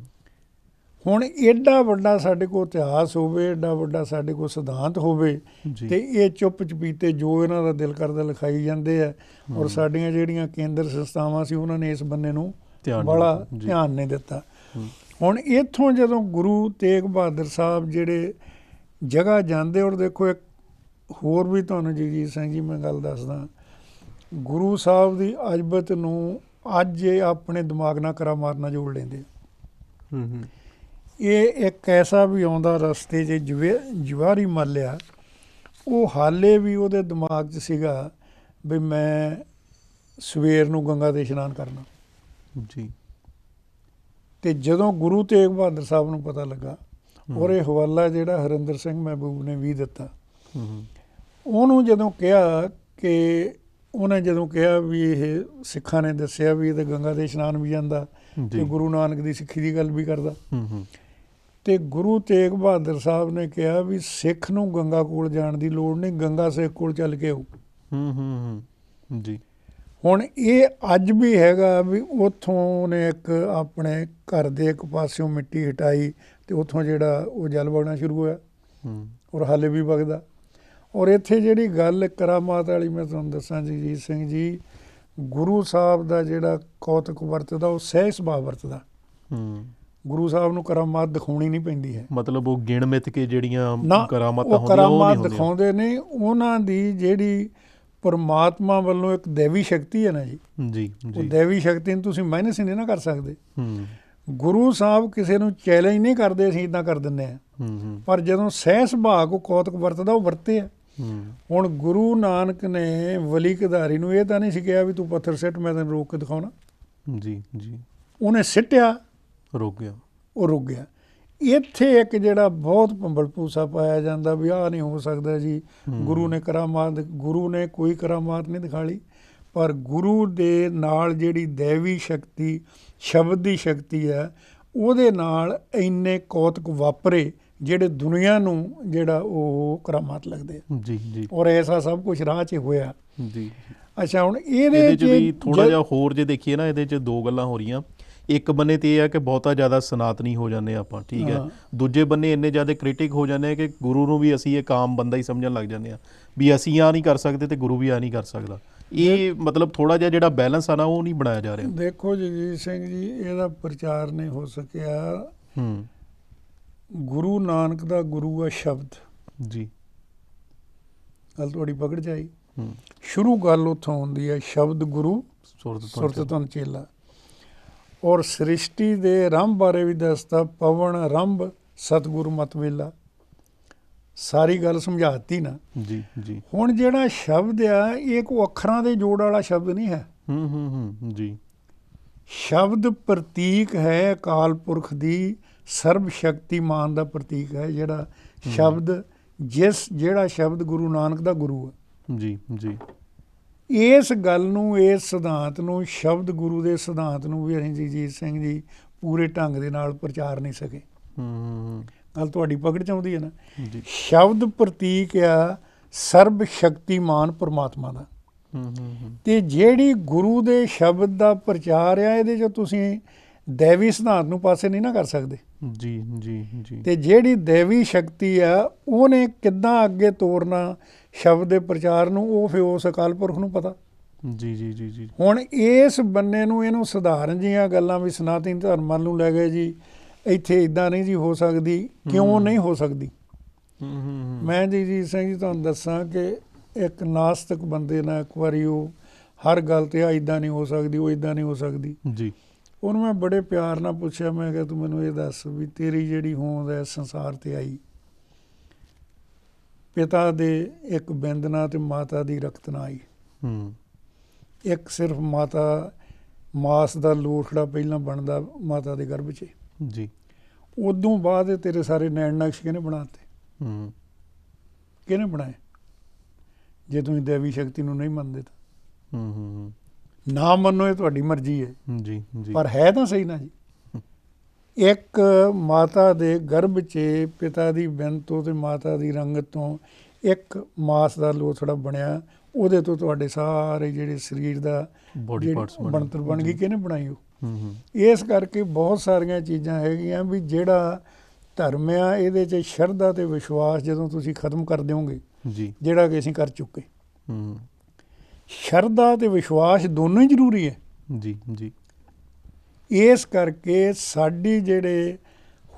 ਹੁਣ ਐਡਾ ਵੱਡਾ ਸਾਡੇ ਕੋਲ ਇਤਿਹਾਸ ਹੋਵੇ ਐਡਾ ਵੱਡਾ ਸਾਡੇ ਕੋਲ ਸਿਧਾਂਤ ਹੋਵੇ ਜੀ। ਤੇ ਇਹ ਚੁੱਪ ਚਪੀਤੇ ਜੋ ਇਹਨਾਂ ਦਾ ਦਿਲ ਕਰਦਾ ਲਿਖਾਈ ਜਾਂਦੇ ਆ ਔਰ ਸਾਡੀਆਂ ਜਿਹੜੀਆਂ ਕੇਂਦਰ ਸੰਸਥਾਵਾਂ ਸੀ ਉਹਨਾਂ ਨੇ ਇਸ ਬੰਨੇ ਨੂੰ ਬੜਾ ਜੀ। ਧਿਆਨ ਨਹੀਂ ਦਿੱਤਾ। ਹੁਣ ਇੱਥੋਂ ਜਦੋਂ ਗੁਰੂ ਤੇਗ ਬਹਾਦਰ ਸਾਹਿਬ ਜਿਹੜੇ ਜਗ੍ਹਾ ਜਾਂਦੇ ਔਰ ਦੇਖੋ ਇੱਕ ਹੋਰ ਵੀ ਤੁਹਾਨੂੰ ਜਗਜੀਤ ਸਿੰਘ ਜੀ ਮੈਂ ਗੱਲ ਦੱਸਦਾ ਗੁਰੂ ਸਾਹਿਬ ਦੀ ਅਜਬਤ ਨੂੰ ਅੱਜ ਇਹ ਆਪਣੇ ਦਿਮਾਗ ਨਾਲ ਕਰਾ ਮਾਰਨਾ ਜੋੜ ਲੈਂਦੇ ਹੂੰ ਹੂੰ। ਇਹ ਇੱਕ ਐਸਾ ਵੀ ਆਉਂਦਾ ਰਸਤੇ 'ਚ ਜਵੇ- ਜਵਾਰੀ ਮੱਲਿਆ ਉਹ ਹਾਲੇ ਵੀ ਉਹਦੇ ਦਿਮਾਗ 'ਚ ਸੀਗਾ ਵੀ ਮੈਂ ਸਵੇਰ ਨੂੰ ਗੰਗਾ ਦੇ ਇਸ਼ਨਾਨ ਕਰਨਾ। ਜੀ। ਤੇ ਜਦੋਂ ਗੁਰੂ ਤੇਗ ਬਹਾਦਰ ਸਾਹਿਬ ਨੂੰ ਪਤਾ ਲੱਗਾ ਔਰ ਇਹ ਹਵਾਲਾ ਜਿਹੜਾ ਹਰਿੰਦਰ ਸਿੰਘ ਮਹਿਬੂਬ ਨੇ ਵੀ ਦਿੱਤਾ ਹੂੰ ਹੂੰ। ਉਹਨੂੰ ਜਦੋਂ ਕਿਹਾ ਕਿ ਉਹਨੇ ਜਦੋਂ ਕਿਹਾ ਵੀ ਇਹ ਸਿੱਖਾਂ ਨੇ ਦੱਸਿਆ ਵੀ ਇਹ ਤੇ ਗੰਗਾ ਦੇ ਇਸ਼ਨਾਨ ਵੀ ਜਾਂਦਾ ਤੇ ਗੁਰੂ ਨਾਨਕ ਦੀ ਸਿੱਖੀ ਦੀ ਗੱਲ ਵੀ ਕਰਦਾ। ਹੂੰ ਹੂੰ। ਤੇ ਗੁਰੂ ਤੇਗ ਬਹਾਦਰ ਸਾਹਿਬ ਨੇ ਕਿਹਾ ਵੀ ਸਿੱਖ ਨੂੰ ਗੰਗਾ ਕੋਲ ਜਾਣ ਦੀ ਲੋੜ ਨਹੀਂ ਗੰਗਾ ਸਿੱਖ ਕੋਲ ਚੱਲ ਕੇ ਆਉ ਹੂੰ ਹੂੰ ਜੀ। ਹੁਣ ਇਹ ਅੱਜ ਵੀ ਹੈਗਾ ਵੀ ਉਥੋਂ ਨੇ ਇੱਕ ਆਪਣੇ ਘਰ ਦੇ ਇੱਕ ਪਾਸਿਓਂ ਮਿੱਟੀ ਹਟਾਈ ਤੇ ਉਥੋਂ ਜਿਹੜਾ ਉਹ ਜਲ ਵਗਣਾ ਸ਼ੁਰੂ ਹੋਇਆ ਹੂੰ। ਔਰ ਹਾਲੇ ਵੀ ਵਗਦਾ। ਔਰ ਇੱਥੇ ਜਿਹੜੀ ਗੱਲ ਕਰਾਮਾਤ ਵਾਲੀ ਮੈਂ ਤੁਹਾਨੂੰ ਦੱਸਾਂ ਜਗਜੀਤ ਸਿੰਘ ਜੀ ਗੁਰੂ ਸਾਹਿਬ ਦਾ ਜਿਹੜਾ ਕੌਤਕ ਵਰਤਦਾ ਉਹ ਸਹਿ ਸੁਭਾਅ ਵਰਤਦਾ। ਹੂੰ। ਗੁਰੂ ਸਾਹਿਬ ਨੂੰ ਕਰਾਮਾਤ ਦਿਖਾਉਣੀ ਨਹੀਂ ਪੈਂਦੀ ਹੈ। ਮਤਲਬ ਉਹ ਗਿਣ ਮਿੱਥ ਕੇ ਜਿਹੜੀਆਂ ਕਰਾਮਾਤਾਂ ਉਹ ਹੁੰਦੀਆਂ ਕਰਾਮਾਤ ਨਹੀਂ ਦਿਖਾਉਂਦੇ ਨੇ ਉਹਨਾਂ ਦੀ ਜਿਹੜੀ ਪਰਮਾਤਮਾ ਵੱਲੋਂ ਇੱਕ ਦੇਵੀ ਸ਼ਕਤੀ ਹੈ ਨਾ ਜੀ। ਜੀ ਉਹ ਦੇਵੀ ਸ਼ਕਤੀ ਨੂੰ ਤੁਸੀਂ ਮਾਈਨਸ ਹੀ ਨਹੀਂ ਨਾ ਕਰ ਸਕਦੇ। ਹੂੰ। ਗੁਰੂ ਸਾਹਿਬ ਕਿਸੇ ਨੂੰ ਚੈਲੰਜ ਨਹੀਂ ਕਰਦੇ ਅਸੀਂ ਇਦਾਂ ਕਰ ਦਿੰਨੇ ਆ ਹੂੰ ਹੂੰ। ਪਰ ਜਦੋਂ ਸਹਿ ਸੁਭਾਅ ਕੋ ਕੌਤਕ ਵਰਤਦਾ ਉਹ ਵਰਤੇ ਆ। ਹੁਣ ਗੁਰੂ ਨਾਨਕ ਨੇ ਵਲੀ ਕਧਾਰੀ ਨੂੰ ਇਹ ਤਾਂ ਨਹੀਂ ਸੀ ਕਿਹਾ ਵੀ ਤੂੰ ਪੱਥਰ ਸਿੱਟ ਮੈਂ ਤੈਨੂੰ ਰੋਕ ਕੇ ਦਿਖਾਉਣਾ। ਜੀ ਜੀ। ਉਹਨੇ ਸਿੱਟਿਆ। ਰੁਕ ਗਿਆ। ਉਹ ਰੁਕ ਗਿਆ। ਇੱਥੇ ਇੱਕ ਜਿਹੜਾ ਬਹੁਤ ਭੰਬਲ ਪੂਸਾ ਪਾਇਆ ਜਾਂਦਾ ਵੀ ਆਹ ਨਹੀਂ ਹੋ ਸਕਦਾ ਜੀ। ਗੁਰੂ ਨੇ ਕਰਾਮਾਤ ਗੁਰੂ ਨੇ ਕੋਈ ਕਰਾਮਾਤ ਨਹੀਂ ਦਿਖਾਲੀ। ਪਰ ਗੁਰੂ ਦੇ ਨਾਲ ਜਿਹੜੀ ਦੇਵੀ ਸ਼ਕਤੀ ਸ਼ਬਦ ਦੀ ਸ਼ਕਤੀ ਹੈ ਉਹਦੇ ਨਾਲ ਇੰਨੇ ਕੌਤਕ ਵਾਪਰੇ ਜਿਹੜੇ ਦੁਨੀਆ ਨੂੰ ਜਿਹੜਾ ਉਹ ਕਰਾਮਾਤ ਲੱਗਦੇ ਆ। ਜੀ ਜੀ। ਔਰ ਐਸਾ ਸਭ ਕੁਝ ਰਾਹ 'ਚ ਹੋਇਆ। ਜੀ। ਅੱਛਾ ਹੁਣ ਇਹਦੇ ਚ ਵੀ ਥੋੜਾ ਜਿਹਾ ਹੋਰ ਜੇ ਦੇਖੀਏ ਨਾ ਇਹਦੇ ਚ ਦੋ ਗੱਲਾਂ ਹੋ ਰਹੀਆਂ। ਇੱਕ ਬੰਨੇ ਤੇ ਇਹ ਆ ਕਿ ਬਹੁਤਾ ਜ਼ਿਆਦਾ ਸਨਾਤਨੀ ਹੋ ਜਾਂਦੇ ਆਪਾਂ ਠੀਕ ਹੈ। ਹਾਂ। ਦੂਜੇ ਬੰਨੇ ਇੰਨੇ ਜ਼ਿਆਦਾ ਕ੍ਰਿਟਿਕ ਹੋ ਜਾਂਦੇ ਆ ਕਿ ਗੁਰੂ ਨੂੰ ਵੀ ਅਸੀਂ ਇੱਕ ਆਮ ਬੰਦਾ ਹੀ ਸਮਝਣ ਲੱਗ ਜਾਂਦੇ ਆ। ਵੀ ਅਸੀਂ ਆ ਨਹੀਂ ਕਰ ਸਕਦੇ ਤੇ ਗੁਰੂ ਵੀ ਆ ਨਹੀਂ ਕਰ ਸਕਦਾ। ਇਹ ਮਤਲਬ ਥੋੜਾ ਜਿਹਾ ਜਿਹੜਾ ਬੈਲੈਂਸ ਆ ਨਾ ਉਹ ਨਹੀਂ ਬਣਾਇਆ ਜਾ ਰਿਹਾ। ਦੇਖੋ ਜਗਜੀਤ ਸਿੰਘ ਜੀ ਇਹਦਾ ਪ੍ਰਚਾਰ ਨਹੀਂ ਹੋ ਸਕਿਆ। ਹੂੰ। ਗੁਰੂ ਨਾਨਕ ਦਾ ਗੁਰੂ ਆ ਸ਼ਬਦ। ਜੀ। ਗੱਲ ਤੁਹਾਡੀ ਪਕੜ ਜਾਈ ਹੂੰ। ਸ਼ੁਰੂ ਗੱਲ ਉੱਥੋਂ ਹੁੰਦੀ ਹੈ ਸ਼ਬਦ ਗੁਰੂ ਸੁਰਤ ਤਨ ਚੇਲਾ। ਔਰ ਸ੍ਰਿਸ਼ਟੀ ਦੇ ਰੰਭ ਬਾਰੇ ਵੀ ਦੱਸਦਾ ਪਵਨ ਰੰਭ ਸਤਿਗੁਰੂ ਮਤ ਵੇਲਾ। ਸਾਰੀ ਗੱਲ ਸਮਝਾਤੀ ਨਾ। ਜੀ ਜੀ। ਹੁਣ ਜਿਹੜਾ ਸ਼ਬਦ ਆ ਇਹ ਕੋ ਅੱਖਰਾਂ ਦੇ ਜੋੜ ਵਾਲਾ ਸ਼ਬਦ ਨਹੀਂ ਹੈ। ਹੂੰ ਹੂੰ ਹੂੰ ਜੀ। ਸ਼ਬਦ ਪ੍ਰਤੀਕ ਹੈ ਅਕਾਲ ਪੁਰਖ ਦੀ ਸਰਬ ਸ਼ਕਤੀਮਾਨ ਦਾ ਪ੍ਰਤੀਕ ਹੈ ਜਿਹੜਾ ਸ਼ਬਦ ਜਿਸ ਜਿਹੜਾ ਸ਼ਬਦ ਗੁਰੂ ਨਾਨਕ ਦਾ ਗੁਰੂ ਹੈ। ਜੀ ਜੀ। ਇਸ ਗੱਲ ਨੂੰ ਇਸ ਸਿਧਾਂਤ ਨੂੰ ਸ਼ਬਦ ਗੁਰੂ ਦੇ ਸਿਧਾਂਤ ਨੂੰ ਵੀ ਅਸੀਂ ਜਗਜੀਤ ਸਿੰਘ ਜੀ ਪੂਰੇ ਢੰਗ ਦੇ ਨਾਲ ਪ੍ਰਚਾਰ ਨਹੀਂ ਸਕੇ। ਹੂੰ ਗੱਲ ਤੁਹਾਡੀ ਪਕੜ ਚ ਆਉਂਦੀ ਹੈ ਨਾ? ਸ਼ਬਦ ਪ੍ਰਤੀਕ ਆ ਸਰਬ ਸ਼ਕਤੀਮਾਨ ਪਰਮਾਤਮਾ ਦਾ। ਹੂੰ ਹੂੰ ਹੂੰ। ਤੇ ਜਿਹੜੀ ਗੁਰੂ ਦੇ ਸ਼ਬਦ ਦਾ ਪ੍ਰਚਾਰ ਆ ਇਹਦੇ ਚ ਤੁਸੀਂ ਦੇਵੀ ਸਿਧਾਂਤ ਨੂੰ ਪਾਸੇ ਨਹੀਂ ਨਾ ਕਰ ਸਕਦੇ। ਜੀ ਜੀ ਜੀ। ਤੇ ਜਿਹੜੀ ਦੇਵੀ ਸ਼ਕਤੀ ਆ ਉਹਨੇ ਕਿੱਦਾਂ ਅੱਗੇ ਤੋਰਨਾ ਸ਼ਬਦ ਦੇ ਪ੍ਰਚਾਰ ਨੂੰ ਉਹ ਫਿਰ ਉਸ ਅਕਾਲ ਪੁਰਖ ਨੂੰ ਪਤਾ। ਜੀ ਜੀ ਜੀ ਜੀ। ਹੁਣ ਇਸ ਬੰਨੇ ਨੂੰ ਇਹਨੂੰ ਸਧਾਰਨ ਜੀਆਂ ਗੱਲਾਂ ਵੀ ਸਨਾਤਨ ਧਰਮਾਂ ਨੂੰ ਲੈ ਗਏ ਜੀ ਇੱਥੇ ਇਦਾਂ ਨਹੀਂ ਜੀ ਹੋ ਸਕਦੀ ਕਿਉਂ। ਨਹੀਂ ਹੋ ਸਕਦੀ? ਮੈਂ ਜੀ ਜੀ ਸਿੰਘ ਜੀ ਤੁਹਾਨੂੰ ਦੱਸਾਂ ਕਿ ਇੱਕ ਨਾਸਤਿਕ ਬੰਦੇ ਨਾਲ ਇੱਕ ਵਾਰੀ ਉਹ ਹਰ ਗੱਲ ਤੇ ਆ ਇਦਾਂ ਨਹੀਂ ਹੋ ਸਕਦੀ ਉਹ ਇਦਾਂ ਨਹੀਂ ਹੋ ਸਕਦੀ। ਜੀ। ਉਹਨੂੰ ਮੈਂ ਬੜੇ ਪਿਆਰ ਨਾਲ ਪੁੱਛਿਆ ਮੈਂ ਕਿਹਾ ਤੂੰ ਮੈਨੂੰ ਇਹ ਦੱਸ ਵੀ ਤੇਰੀ ਜਿਹੜੀ ਹੋਂਦ ਹੈ ਸੰਸਾਰ ਤੇ ਆਈ। ਪਿਤਾ ਦੇ ਇੱਕ ਬਿੰਦਨਾ ਤੇ ਮਾਤਾ ਦੀ ਰਕਤਨਾ ਆਈ। ਹੂੰ। ਇੱਕ ਸਿਰਫ ਮਾਤਾ ਮਾਸ ਦਾ ਲੋਟੜਾ ਪਹਿਲਾਂ ਬਣਦਾ ਮਾਤਾ ਦੇ ਗਰਭ 'ਚ। ਜੀ। ਉਦੋਂ ਬਾਅਦ ਤੇਰੇ ਸਾਰੇ ਨੈਣ ਨਕਸ਼ ਕਿਹਨੇ ਬਣਾਤੇ ਹੂੰ। ਕਿਹਨੇ ਬਣਾਏ? ਜੇ ਤੁਸੀਂ ਦੇਵੀ ਸ਼ਕਤੀ ਨੂੰ ਨਹੀਂ ਮੰਨਦੇ ਤਾਂ। ਹੂੰ ਹੂੰ। ਨਾ ਮੰਨੋ ਇਹ ਤੁਹਾਡੀ ਮਰਜ਼ੀ ਹੈ। ਜੀ ਜੀ। ਪਰ ਹੈ ਤਾਂ ਸਹੀ ਨਾ ਜੀ। ਇੱਕ ਮਾਤਾ ਦੇ ਗਰਭ 'ਚ ਪਿਤਾ ਦੀ ਬਿੰਦ ਤੋਂ ਤੇ ਮਾਤਾ ਦੀ ਰੰਗਤ ਤੋਂ ਇੱਕ ਮਾਸ ਦਾ ਲੋਥੜਾ ਬਣਿਆ ਉਹਦੇ ਤੋਂ ਤੁਹਾਡੇ ਸਾਰੇ ਜਿਹੜੇ ਸਰੀਰ ਦਾ ਬੋਡੀ ਪਾਰਟਸ ਬਣਤਰ ਬਣ ਗਈ ਕਿਹਨੇ ਬਣਾਈ ਉਹ? ਇਸ ਕਰਕੇ ਬਹੁਤ ਸਾਰੀਆਂ ਚੀਜ਼ਾਂ ਹੈਗੀਆਂ ਵੀ ਜਿਹੜਾ ਧਰਮ ਆ ਇਹਦੇ 'ਚ ਸ਼ਰਧਾ ਤੇ ਵਿਸ਼ਵਾਸ ਜਦੋਂ ਤੁਸੀਂ ਖਤਮ ਕਰ ਦਿਓਗੇ ਜੀ। ਜਿਹੜਾ ਕਿ ਅਸੀਂ ਕਰ ਚੁੱਕੇ। ਹੂੰ। ਸ਼ਰਧਾ ਤੇ ਵਿਸ਼ਵਾਸ ਦੋਨੋਂ ਹੀ ਜ਼ਰੂਰੀ ਹੈ। ਜੀ ਜੀ। ਇਸ ਕਰਕੇ ਸਾਡੀ ਜਿਹੜੇ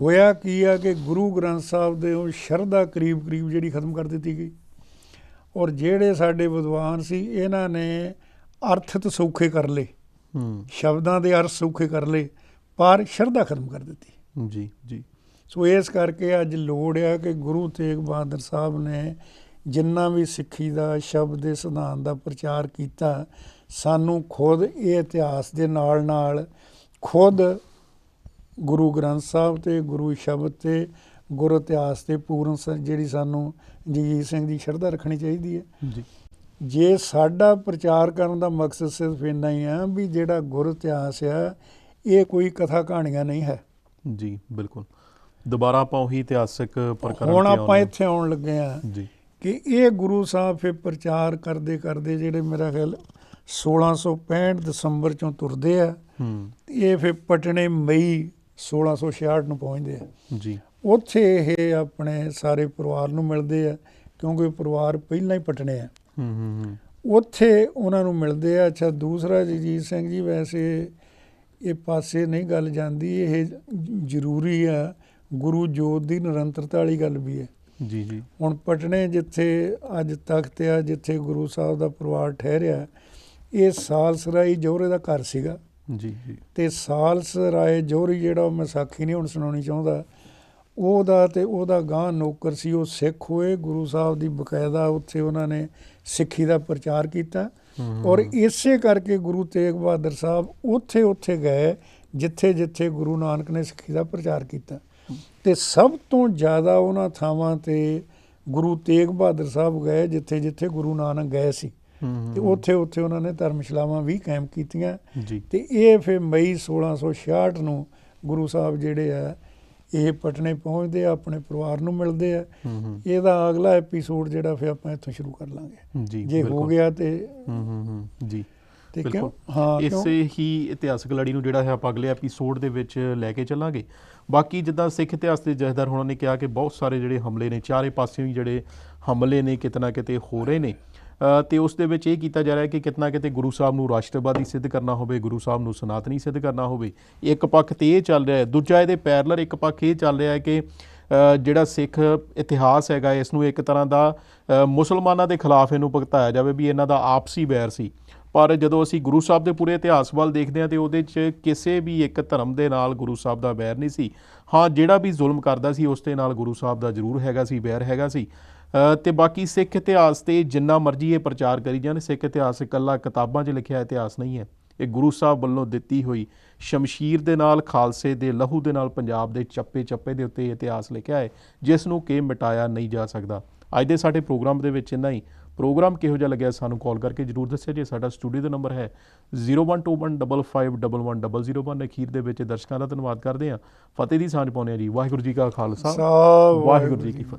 ਹੋਇਆ ਕੀ ਆ ਕਿ ਗੁਰੂ ਗ੍ਰੰਥ ਸਾਹਿਬ ਦੇ ਉਹ ਸ਼ਰਧਾ ਕਰੀਬ ਕਰੀਬ ਜਿਹੜੀ ਖਤਮ ਕਰ ਦਿੱਤੀ ਗਈ। ਔਰ ਜਿਹੜੇ ਸਾਡੇ ਵਿਦਵਾਨ ਸੀ ਇਹਨਾਂ ਨੇ ਅਰਥ ਤਾਂ ਸੌਖੇ ਕਰ ਲਏ। ਹੂੰ। ਸ਼ਬਦਾਂ ਦੇ ਅਰਥ ਸੌਖੇ ਕਰ ਲਏ ਪਰ ਸ਼ਰਧਾ ਖਤਮ ਕਰ ਦਿੱਤੀ। ਜੀ ਜੀ। ਸੋ ਇਸ ਕਰਕੇ ਅੱਜ ਲੋੜ ਆ ਕਿ ਗੁਰੂ ਤੇਗ ਬਹਾਦਰ ਸਾਹਿਬ ਨੇ ਜਿੰਨਾ ਵੀ ਸਿੱਖੀ ਦਾ ਸ਼ਬਦ ਦੇ ਸਿਧਾਂਤ ਦਾ ਪ੍ਰਚਾਰ ਕੀਤਾ ਸਾਨੂੰ ਖੁਦ ਇਹ ਇਤਿਹਾਸ ਦੇ ਨਾਲ ਨਾਲ ਖੁਦ ਗੁਰੂ ਗ੍ਰੰਥ ਸਾਹਿਬ ਤੇ ਗੁਰੂ ਸ਼ਬਦ ਤੇ ਗੁਰ ਇਤਿਹਾਸ ਤੇ ਪੂਰਨ ਜਿਹੜੀ ਸਾਨੂੰ ਜਗਜੀਤ ਸਿੰਘ ਦੀ ਸ਼ਰਧਾ ਰੱਖਣੀ ਚਾਹੀਦੀ ਹੈ। ਜੀ। ਜੇ ਸਾਡਾ ਪ੍ਰਚਾਰ ਕਰਨ ਦਾ ਮਕਸਦ ਸਿਰਫ ਇੰਨਾ ਹੀ ਆ ਵੀ ਜਿਹੜਾ ਗੁਰ ਇਤਿਹਾਸ ਆ ਇਹ ਕੋਈ ਕਥਾ ਕਹਾਣੀਆਂ ਨਹੀਂ ਹੈ। ਜੀ ਬਿਲਕੁਲ। ਦੁਬਾਰਾ ਆਪਾਂ ਉਹੀ ਇਤਿਹਾਸਕ ਪ੍ਰਕਰਨ ਹੁਣ ਆਪਾਂ ਇੱਥੇ ਆਉਣ ਲੱਗੇ ਆ। ਜੀ। ਕਿ ਇਹ ਗੁਰੂ ਸਾਹਿਬ ਫਿਰ ਪ੍ਰਚਾਰ ਕਰਦੇ ਕਰਦੇ ਜਿਹੜੇ ਮੇਰਾ ਖਿਆਲ 1665 ਦਸੰਬਰ ਚੋਂ ਤੁਰਦੇ ਆ ਇਹ ਫਿਰ ਪਟਨੇ ਮਈ 1666 ਨੂੰ ਪਹੁੰਚਦੇ ਆ। ਜੀ। ਉੱਥੇ ਇਹ ਆਪਣੇ ਸਾਰੇ ਪਰਿਵਾਰ ਨੂੰ ਮਿਲਦੇ ਆ ਕਿਉਂਕਿ ਪਰਿਵਾਰ ਪਹਿਲਾਂ ਹੀ ਪਟਨੇ ਆ। ਹੂੰ ਹੂੰ ਹੂੰ। ਉੱਥੇ ਉਹਨਾਂ ਨੂੰ ਮਿਲਦੇ ਆ। ਅੱਛਾ ਦੂਸਰਾ ਜਗਜੀਤ ਸਿੰਘ ਜੀ ਵੈਸੇ ਇਹ ਪਾਸੇ ਨਹੀਂ ਗੱਲ ਜਾਂਦੀ ਇਹ ਜ਼ਰੂਰੀ ਆ। ਗੁਰੂ ਜੋਤ ਦੀ ਨਿਰੰਤਰਤਾ ਵਾਲੀ ਗੱਲ ਵੀ ਹੈ। ਜੀ ਜੀ। ਹੁਣ ਪਟਨੇ ਜਿੱਥੇ ਅੱਜ ਤਖਤ ਆ ਜਿੱਥੇ ਗੁਰੂ ਸਾਹਿਬ ਦਾ ਪਰਿਵਾਰ ਠਹਿਰਿਆ ਇਹ ਸਾਲਸਰਾਈ ਜੋਹਰੇ ਦਾ ਘਰ ਸੀਗਾ। ਜੀ ਜੀ। ਤੇ ਸਾਲਸਰਾਏ ਜੋਹਰੀ ਜਿਹੜਾ ਮੈਂ ਸਾਖੀ ਨਹੀਂ ਹੁਣ ਸੁਣਾਉਣੀ ਚਾਹੁੰਦਾ ਉਹਦਾ ਤੇ ਉਹਦਾ ਗਾਂ ਨੌਕਰ ਸੀ ਉਹ ਸਿੱਖ ਹੋਏ ਗੁਰੂ ਸਾਹਿਬ ਦੀ ਬਕਾਇਦਾ ਉੱਥੇ ਉਹਨਾਂ ਨੇ ਸਿੱਖੀ ਦਾ ਪ੍ਰਚਾਰ ਕੀਤਾ। ਔਰ ਇਸੇ ਕਰਕੇ ਗੁਰੂ ਤੇਗ ਬਹਾਦਰ ਸਾਹਿਬ ਉੱਥੇ ਉੱਥੇ ਗਏ ਜਿੱਥੇ ਜਿੱਥੇ ਗੁਰੂ ਨਾਨਕ ਨੇ ਸਿੱਖੀ ਦਾ ਪ੍ਰਚਾਰ ਕੀਤਾ। ਤੇ ਸਭ ਤੋਂ ਜ਼ਿਆਦਾ ਉਹਨਾਂ ਥਾਵਾਂ ਤੇ ਗੁਰੂ ਤੇਗ ਬਹਾਦਰ ਸਾਹਿਬ ਗਏ ਜਿੱਥੇ ਜਿੱਥੇ ਗੁਰੂ ਨਾਨਕ ਗਏ ਸੀ। ਤੇ ਉੱਥੇ ਉੱਥੇ ਉਹਨਾਂ ਨੇ ਧਰਮਸ਼ਾਲਾਵਾਂ ਵੀ ਕਾਇਮ ਕੀਤੀਆਂ। ਤੇ ਇਹ ਫਿਰ ਮਈ 1666 ਨੂੰ ਗੁਰੂ ਸਾਹਿਬ ਜਿਹੜੇ ਆ ਇਹ ਪਟਨੇ ਪਹੁੰਚਦੇ ਆ ਆਪਣੇ ਪਰਿਵਾਰ ਨੂੰ ਮਿਲਦੇ ਆ। ਇਹਦਾ ਅਗਲਾ ਐਪੀਸੋਡ ਜਿਹੜਾ ਫਿਰ ਆਪਾਂ ਇੱਥੋਂ ਸ਼ੁਰੂ ਕਰ ਲਾਂਗੇ। ਜੀ ਜੇ ਹੋ। ਗਿਆ ਤੇ ਹੂੰ ਹੂੰ। ਜੀ। ਬਿਲਕੁਲ। ਹਾਂ ਕਿਉਂ? ਇਸੇ ਹੀ ਇਤਿਹਾਸਕ ਲੜੀ ਨੂੰ ਜਿਹੜਾ ਹੈ ਆਪਾਂ ਅਗਲੇ ਐਪੀਸੋਡ ਦੇ ਵਿੱਚ ਲੈ ਕੇ ਚੱਲਾਂਗੇ। ਬਾਕੀ ਜਿੱਦਾਂ ਸਿੱਖ ਇਤਿਹਾਸ ਦੇ ਜਥੇਦਾਰ ਹੋਣਾ ਨੇ ਕਿਹਾ ਕਿ ਬਹੁਤ ਸਾਰੇ ਜਿਹੜੇ ਹਮਲੇ ਨੇ ਚਾਰੇ ਪਾਸਿਓਂ ਹੀ ਜਿਹੜੇ ਹਮਲੇ ਨੇ ਕਿਤਨਾ ਕਿਤੇ ਹੋ ਰਹੇ ਨੇ। ਤੇ ਉਸ ਦੇ ਵਿੱਚ ਇਹ ਕੀਤਾ ਜਾ ਰਿਹਾ ਕਿ ਕਿਤਨਾ ਕਿਤੇ ਗੁਰੂ ਸਾਹਿਬ ਨੂੰ ਰਾਸ਼ਟਰਵਾਦੀ ਸਿੱਧ ਕਰਨਾ ਹੋਵੇ ਗੁਰੂ ਸਾਹਿਬ ਨੂੰ ਸਨਾਤਨੀ ਸਿੱਧ ਕਰਨਾ ਹੋਵੇ। ਇੱਕ ਪੱਖ ਤੇ ਇਹ ਚੱਲ ਰਿਹਾ ਹੈ ਦੂਜਾ ਇਹਦੇ ਪੈਰਲਰ ਇੱਕ ਪੱਖ ਇਹ ਚੱਲ ਰਿਹਾ ਹੈ ਕਿ ਜਿਹੜਾ ਸਿੱਖ ਇਤਿਹਾਸ ਹੈਗਾ ਇਸ ਨੂੰ ਇੱਕ ਤਰ੍ਹਾਂ ਦਾ ਮੁਸਲਮਾਨਾਂ ਦੇ ਖਿਲਾਫ ਇਹਨੂੰ ਭਗਤਾਇਆ ਜਾਵੇ ਵੀ ਇਹਨਾਂ ਦਾ ਆਪਸੀ ਵੈਰ ਸੀ। ਪਰ ਜਦੋਂ ਅਸੀਂ ਗੁਰੂ ਸਾਹਿਬ ਦੇ ਪੂਰੇ ਇਤਿਹਾਸ ਵੱਲ ਦੇਖਦੇ ਹਾਂ ਤੇ ਉਹਦੇ 'ਚ ਕਿਸੇ ਵੀ ਇੱਕ ਧਰਮ ਦੇ ਨਾਲ ਗੁਰੂ ਸਾਹਿਬ ਦਾ ਵੈਰ ਨਹੀਂ ਸੀ। ਹਾਂ ਜਿਹੜਾ ਵੀ ਜ਼ੁਲਮ ਕਰਦਾ ਸੀ ਉਸ ਦੇ ਨਾਲ ਗੁਰੂ ਸਾਹਿਬ ਦਾ ਜ਼ਰੂਰ ਹੈਗਾ ਸੀ ਵੈਰ ਹੈਗਾ ਸੀ। ਅ, ਤੇ ਬਾਕੀ ਸਿੱਖ ਇਤਿਹਾਸ ਤੇ ਜਿੰਨਾ ਮਰਜ਼ੀ ਇਹ ਪ੍ਰਚਾਰ ਕਰੀ ਜਾਣ ਸਿੱਖ ਇਤਿਹਾਸ ਇਕੱਲਾ ਕਿਤਾਬਾਂ 'ਚ ਲਿਖਿਆ ਇਤਿਹਾਸ ਨਹੀਂ ਹੈ। ਇਹ ਗੁਰੂ ਸਾਹਿਬ ਵੱਲੋਂ ਦਿੱਤੀ ਹੋਈ ਸ਼ਮਸ਼ੀਰ ਦੇ ਨਾਲ ਖਾਲਸੇ ਦੇ ਲਹੂ ਦੇ ਨਾਲ ਪੰਜਾਬ ਦੇ ਚੱਪੇ ਚੱਪੇ ਦੇ ਉੱਤੇ ਇਹ ਇਤਿਹਾਸ ਲਿਖਿਆ ਹੈ ਜਿਸ ਨੂੰ ਕਿ ਮਿਟਾਇਆ ਨਹੀਂ ਜਾ ਸਕਦਾ। ਅੱਜ ਦੇ ਸਾਡੇ ਪ੍ਰੋਗਰਾਮ ਦੇ ਵਿੱਚ ਇੰਨਾ ਹੀ। ਪ੍ਰੋਗਰਾਮ ਕਿਹੋ ਜਿਹਾ ਲੱਗਿਆ ਸਾਨੂੰ ਕਾਲ ਕਰਕੇ ਜਰੂਰ ਦੱਸਿਓ ਜੀ। ਸਾਡਾ ਸਟੂਡੀਓ ਦਾ ਨੰਬਰ ਹੈ 0121551101 ਅਖੀਰ ਦੇ ਵਿੱਚ ਦਰਸ਼ਕਾਂ ਦਾ ਧੰਨਵਾਦ ਕਰਦੇ ਹਾਂ। ਫਤਿਹ ਦੀ ਸਾਂਝ ਪਾਉਂਦੇ ਹਾਂ ਜੀ। ਵਾਹਿਗੁਰੂ ਜੀ ਕਾ ਖਾਲਸਾ। ਵਾਹਿਗੁਰੂ ਜੀ ਕੀ ਫਤਿਹ।